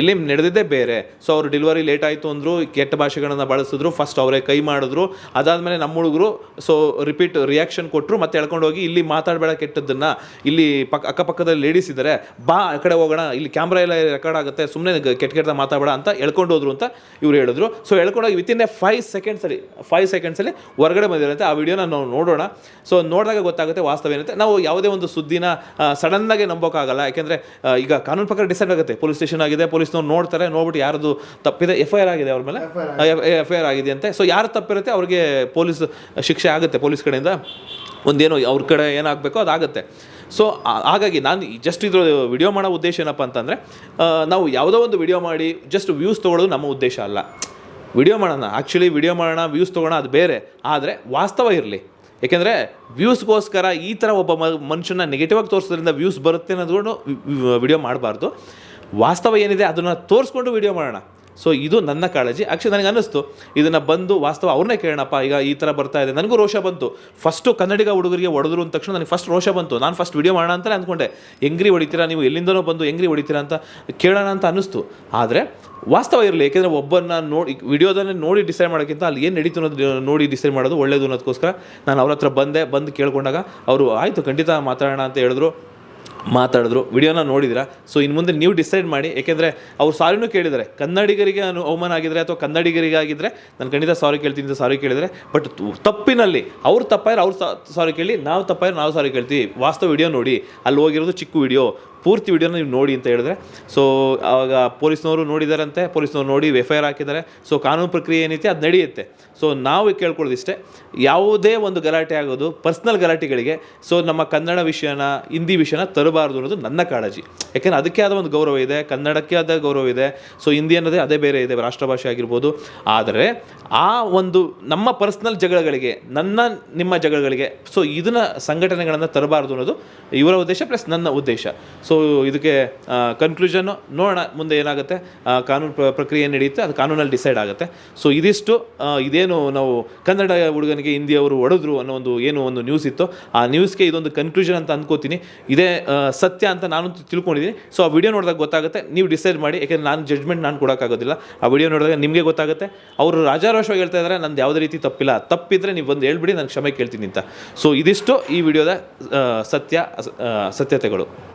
ಇಲ್ಲಿ ನಡೆದಿದ್ದೇ ಬೇರೆ. ಸೊ ಅವರು ಡೆಲಿವರಿ ಲೇಟ್ ಆಯಿತು ಅಂದರು ಕೆಟ್ಟ ಭಾಷೆಗಳನ್ನು ಬಳಸಿದ್ರು ಫಸ್ಟ್ ಅವರೇ ಕೈ ಮಾಡಿದ್ರು. ಅದಾದಮೇಲೆ ನಮ್ಮ ಹುಡುಗರು ಸೊ ರಿಪೀಟ್ ರಿಯಾಕ್ಷನ್ ಕೊಟ್ಟರು ಮತ್ತೆ ಎಳ್ಕೊಂಡು ಹೋಗಿ ಇಲ್ಲಿ ಮಾತಾಡಬೇಡ ಕೆಟ್ಟದ್ದನ್ನು. ಇಲ್ಲಿ ಪಕ್ಕ ಅಕ್ಕಪಕ್ಕದಲ್ಲಿ ಲೇಡೀಸ್ ಇದ್ದಾರೆ ಬಾ ಆ ಕಡೆ ಹೋಗೋಣ ಇಲ್ಲಿ ಕ್ಯಾಮ್ರಾ ಎಲ್ಲ ರೆಕಾರ್ಡ್ ಆಗುತ್ತೆ ಸುಮ್ಮನೆ ಕೆಟ್ಟ ಕೆಟ್ಟ ಮಾತಾಡಬೇಡ ಅಂತ ಎಳ್ಕೊಂಡು ಹೋದ್ರು ಅಂತ ಇವ್ರು ಹೇಳಿದ್ರು. ಸೊ ಎಳ್ಕೊಂಡೋಗಿ ವಿತಿನ್ ಎ ಫೈವ್ ಸೆಕೆಂಡ್ಸಲ್ಲಿ ಫೈವ್ ಸೆಕೆಂಡ್ಸಲ್ಲಿ ಹೊರಗಡೆ ಬಂದಿರುತ್ತೆ ಆ ವಿಡಿಯೋನ ನಾವು ನೋಡೋಣ. ಸೊ ನೋಡಿದಾಗ ಗೊತ್ತಾಗುತ್ತೆ ವಾಸ್ತವ ಏನಂತೆ. ನಾವು ಯಾವುದೇ ಒಂದು ಸುದ್ದಿನ ಸಡನ್ನಾಗಿ ನಂಬೋಕ್ಕಾಗಲ್ಲ ಯಾಕೆಂದರೆ ಈಗ ಕಾನೂನು ಪ್ರಕಾರ ಡಿಸೈಡ್ ಆಗುತ್ತೆ. ಪೊಲೀಸ್ ಸ್ಟೇಷನ್ ಆಗಿದೆ ಪೊಲೀಸ್ನವ್ರು ನೋಡ್ತಾರೆ ನೋಡ್ಬಿಟ್ಟು ಯಾರದು ತಪ್ಪಿದೆ ಎಫ್ ಐ ಆರ್ ಆಗಿದೆ ಅವ್ರ ಮೇಲೆ. ಎಫ್ ಐ ಆರ್ ಆಗಿದೆ ಅಂತೆ. ಸೊ ಯಾರು ತಪ್ಪಿರುತ್ತೆ ಅವ್ರಿಗೆ ಪೊಲೀಸ್ ಶಿಕ್ಷೆ ಆಗುತ್ತೆ ಪೊಲೀಸ್ ಕಡೆಯಿಂದ. ಒಂದೇನೋ ಅವ್ರ ಕಡೆ ಏನಾಗಬೇಕೋ ಅದಾಗುತ್ತೆ. ಸೊ ಹಾಗಾಗಿ ನಾನು ಜಸ್ಟ್ ಇದ್ರ ವಿಡಿಯೋ ಮಾಡೋ ಉದ್ದೇಶ ಏನಪ್ಪ ಅಂತಂದರೆ ನಾವು ಯಾವುದೋ ಒಂದು ವಿಡಿಯೋ ಮಾಡಿ ಜಸ್ಟ್ ವ್ಯೂಸ್ ತೊಗೊಳ್ಳೋದು ನಮ್ಮ ಉದ್ದೇಶ ಅಲ್ಲ. ವಿಡಿಯೋ ಮಾಡೋಣ. ಆ್ಯಕ್ಚುಲಿ ವಿಡಿಯೋ ಮಾಡೋಣ ವ್ಯೂಸ್ ತೊಗೊಳೋಣ ಅದು ಬೇರೆ. ಆದರೆ ವಾಸ್ತವ ಇರಲಿ. ಏಕೆಂದರೆ ವ್ಯೂಸ್ಗೋಸ್ಕರ ಈ ಥರ ಒಬ್ಬ ಮನುಷ್ಯನ ನೆಗೆಟಿವ್ ಆಗಿ ತೋರಿಸೋದ್ರಿಂದ ವ್ಯೂಸ್ ಬರುತ್ತೆ ಅನ್ನೋದ್ಕೊಂಡು ವಿಡಿಯೋ ಮಾಡಬಾರ್ದು. ವಾಸ್ತವ ಏನಿದೆ ಅದನ್ನು ತೋರಿಸ್ಕೊಂಡು ವಿಡಿಯೋ ಮಾಡೋಣ. ಸೊ ಇದು ನನ್ನ ಕಾಳಜಿ. ಆ್ಯಕ್ಚುಲಿ ನನಗೆ ಅನ್ನಿಸ್ತು ಇದನ್ನು ಬಂದು ವಾಸ್ತವ ಅವ್ರನ್ನೇ ಕೇಳೋಣಪ್ಪ, ಈಗ ಈ ಥರ ಬರ್ತಾ ಇದೆ. ನನಗೂ ರೋಷ ಬಂತು. ಫಸ್ಟು ಕನ್ನಡಿಗ ಹುಡುಗರಿಗೆ ಹೊಡೆದ್ರು ಅಂದ ತಕ್ಷಣ ನನಗೆ ಫಸ್ಟ್ ರೋಷ ಬಂತು. ನಾನು ಫಸ್ಟ್ ವಿಡಿಯೋ ಮಾಡೋಣ ಅಂತಲೇ ಅಂದ್ಕೊಂಡೆ ಹೆಂಗ್ರಿ ಹೊಡಿತೀರಾ ನೀವು? ಎಲ್ಲಿಂದನೋ ಬಂದು ಹೆಂಗ್ರಿ ಹೊಡಿತೀರಾ ಅಂತ ಕೇಳೋಣ ಅಂತ ಅನ್ನಿಸ್ತು. ಆದರೆ ವಾಸ್ತವ ಇರಲಿ ಏಕೆಂದರೆ ಒಬ್ಬರನ್ನ ನೋಡಿ ವೀಡಿಯೋದನ್ನೇ ನೋಡಿ ಡಿಸೈಡ್ ಮಾಡೋಕ್ಕಿಂತ ಅಲ್ಲಿ ಏನು ನಡೀತು ಅನ್ನೋದು ನೋಡಿ ಡಿಸೈಡ್ ಮಾಡೋದು ಒಳ್ಳೇದು ಅನ್ನೋದಕ್ಕೋಸ್ಕರ ನಾನು ಅವ್ರ ಹತ್ರ ಬಂದೆ, ಬಂದು ಕೇಳ್ಕೊಂಡಾಗ ಅವರು, ಆಯಿತು, ಖಂಡಿತ ಮಾತಾಡೋಣ ಅಂತ ಹೇಳಿದ್ರು. ಮಾತಾಡಿದ್ರು. ವಿಡಿಯೋನ ನೋಡಿದಿರಾ? ಸೊ ಇನ್ನು ಮುಂದೆ ನೀವು ಡಿಸೈಡ್ ಮಾಡಿ. ಏಕೆಂದರೆ ಅವ್ರು ಸಾರಿನೂ ಕೇಳಿದ್ದಾರೆ ಕನ್ನಡಿಗರಿಗೆ ಅನು ಅವಮಾನ ಆಗಿದ್ರೆ ಅಥವಾ ಕನ್ನಡಿಗರಿಗೆ ಆಗಿದ್ದರೆ ನಾನು ಖಂಡಿತ ಸಾರಿ ಕೇಳ್ತೀನಿ ಅಂತ ಸಾರಿ ಕೇಳಿದರೆ ಬಟ್ ತಪ್ಪಿನಲ್ಲಿ, ಅವ್ರು ತಪ್ಪಾದ್ರೆ ಅವ್ರು ಸಾರಿ ಕೇಳಿ, ನಾವು ತಪ್ಪಾದ್ರೆ ನಾವು ಸಾರಿ ಕೇಳ್ತೀವಿ. ವಾಸ್ತವ ವಿಡಿಯೋ ನೋಡಿ. ಅಲ್ಲಿ ಹೋಗಿರೋದು ಚಿಕ್ಕ ವಿಡಿಯೋ. ಪೂರ್ತಿ ವಿಡಿಯೋನ ನೀವು ನೋಡಿ ಅಂತ ಹೇಳಿದ್ರೆ ಸೊ ಆವಾಗ ಪೊಲೀಸ್ನವರು ನೋಡಿದಾರಂತೆ, ಪೊಲೀಸ್ನವ್ರು ನೋಡಿ ಎಫ್ ಐ ಆರ್ ಹಾಕಿದ್ದಾರೆ ಸೊ ಕಾನೂನು ಪ್ರಕ್ರಿಯೆ ಏನೈತೆ ಅದು ನಡೆಯುತ್ತೆ. ಸೊ ನಾವು ಕೇಳ್ಕೊಳ್ಳೋದಿಷ್ಟೇ ಯಾವುದೇ ಒಂದು ಗಲಾಟೆ ಆಗೋದು ಪರ್ಸ್ನಲ್ ಗಲಾಟೆಗಳಿಗೆ ಸೊ ನಮ್ಮ ಕನ್ನಡ ವಿಷಯನ, ಹಿಂದಿ ವಿಷಯನ ತರಬಾರ್ದು ಅನ್ನೋದು ನನ್ನ ಕಾಳಜಿ. ಯಾಕೆಂದರೆ ಅದಕ್ಕೆ ಆದ ಒಂದು ಗೌರವ ಇದೆ, ಕನ್ನಡಕ್ಕೆ ಆದ ಗೌರವ ಇದೆ ಸೊ ಹಿಂದಿ ಅನ್ನೋದೇ ಅದೇ ಬೇರೆ ಇದೆ, ರಾಷ್ಟ್ರಭಾಷೆ ಆಗಿರ್ಬೋದು. ಆದರೆ ಆ ಒಂದು ನಮ್ಮ ಪರ್ಸ್ನಲ್ ಜಗಳಗಳಿಗೆ, ನನ್ನ, ನಿಮ್ಮ ಜಗಳಗಳಿಗೆ ಸೊ ಇದನ್ನ ಸಂಘಟನೆಗಳನ್ನು ತರಬಾರ್ದು ಅನ್ನೋದು ಇವರ ಉದ್ದೇಶ ಪ್ಲಸ್ ನನ್ನ ಉದ್ದೇಶ. ಸೊ ಇದಕ್ಕೆ ಕನ್ಕ್ಲೂಷನ್ನು ನೋಡೋಣ, ಮುಂದೆ ಏನಾಗುತ್ತೆ ಕಾನೂನು ಪ್ರ- ಪ್ರಕ್ರಿಯೆ ನಡೆಯುತ್ತೆ, ಅದು ಕಾನೂನಲ್ಲಿ ಡಿಸೈಡ್ ಆಗುತ್ತೆ. ಸೊ ಇದಿಷ್ಟು ಇದೇನು ನಾವು ಕನ್ನಡ ಹುಡುಗನಿಗೆ, ಹಿಂದಿಯವರು ಒಡೆದ್ರು ಅನ್ನೋ ಒಂದು ಏನು ಒಂದು ನ್ಯೂಸ್ ಇತ್ತು, ಆ ನ್ಯೂಸ್ಗೆ ಇದೊಂದು ಕನ್ಕ್ಲೂಷನ್ ಅಂತ ಅಂದ್ಕೋತೀನಿ ಇದೇ ಸತ್ಯ ಅಂತ ನಾನು ತಿಳ್ಕೊಂಡಿದ್ದೀನಿ. ಸೊ ಆ ವಿಡಿಯೋ ನೋಡಿದಾಗ ಗೊತ್ತಾಗುತ್ತೆ, ನೀವು ಡಿಸೈಡ್ ಮಾಡಿ, ಯಾಕೆಂದರೆ ನಾನು ಜಡ್ಜ್ಮೆಂಟ್ ನಾನು ಕೊಡೋಕ್ಕಾಗೋದಿಲ್ಲ. ಆ ವಿಡಿಯೋ ನೋಡಿದಾಗ ನಿಮಗೆ ಗೊತ್ತಾಗುತ್ತೆ, ಅವರು ರಾಜಾರೋಷವಾಗಿ ಹೇಳ್ತಾ ಇದ್ದಾರೆ, ನಂದು ಯಾವುದೇ ರೀತಿ ತಪ್ಪಿಲ್ಲ. ತಪ್ಪಿದ್ರೆ ನೀವು ಬಂದು ಹೇಳ್ಬಿಡಿ ನಾನು ಕ್ಷಮೆ ಕೇಳ್ತೀನಿ ಅಂತ. ಸೊ ಇದಿಷ್ಟು ಈ ವಿಡಿಯೋದ ಸತ್ಯ ಸತ್ಯತೆಗಳು.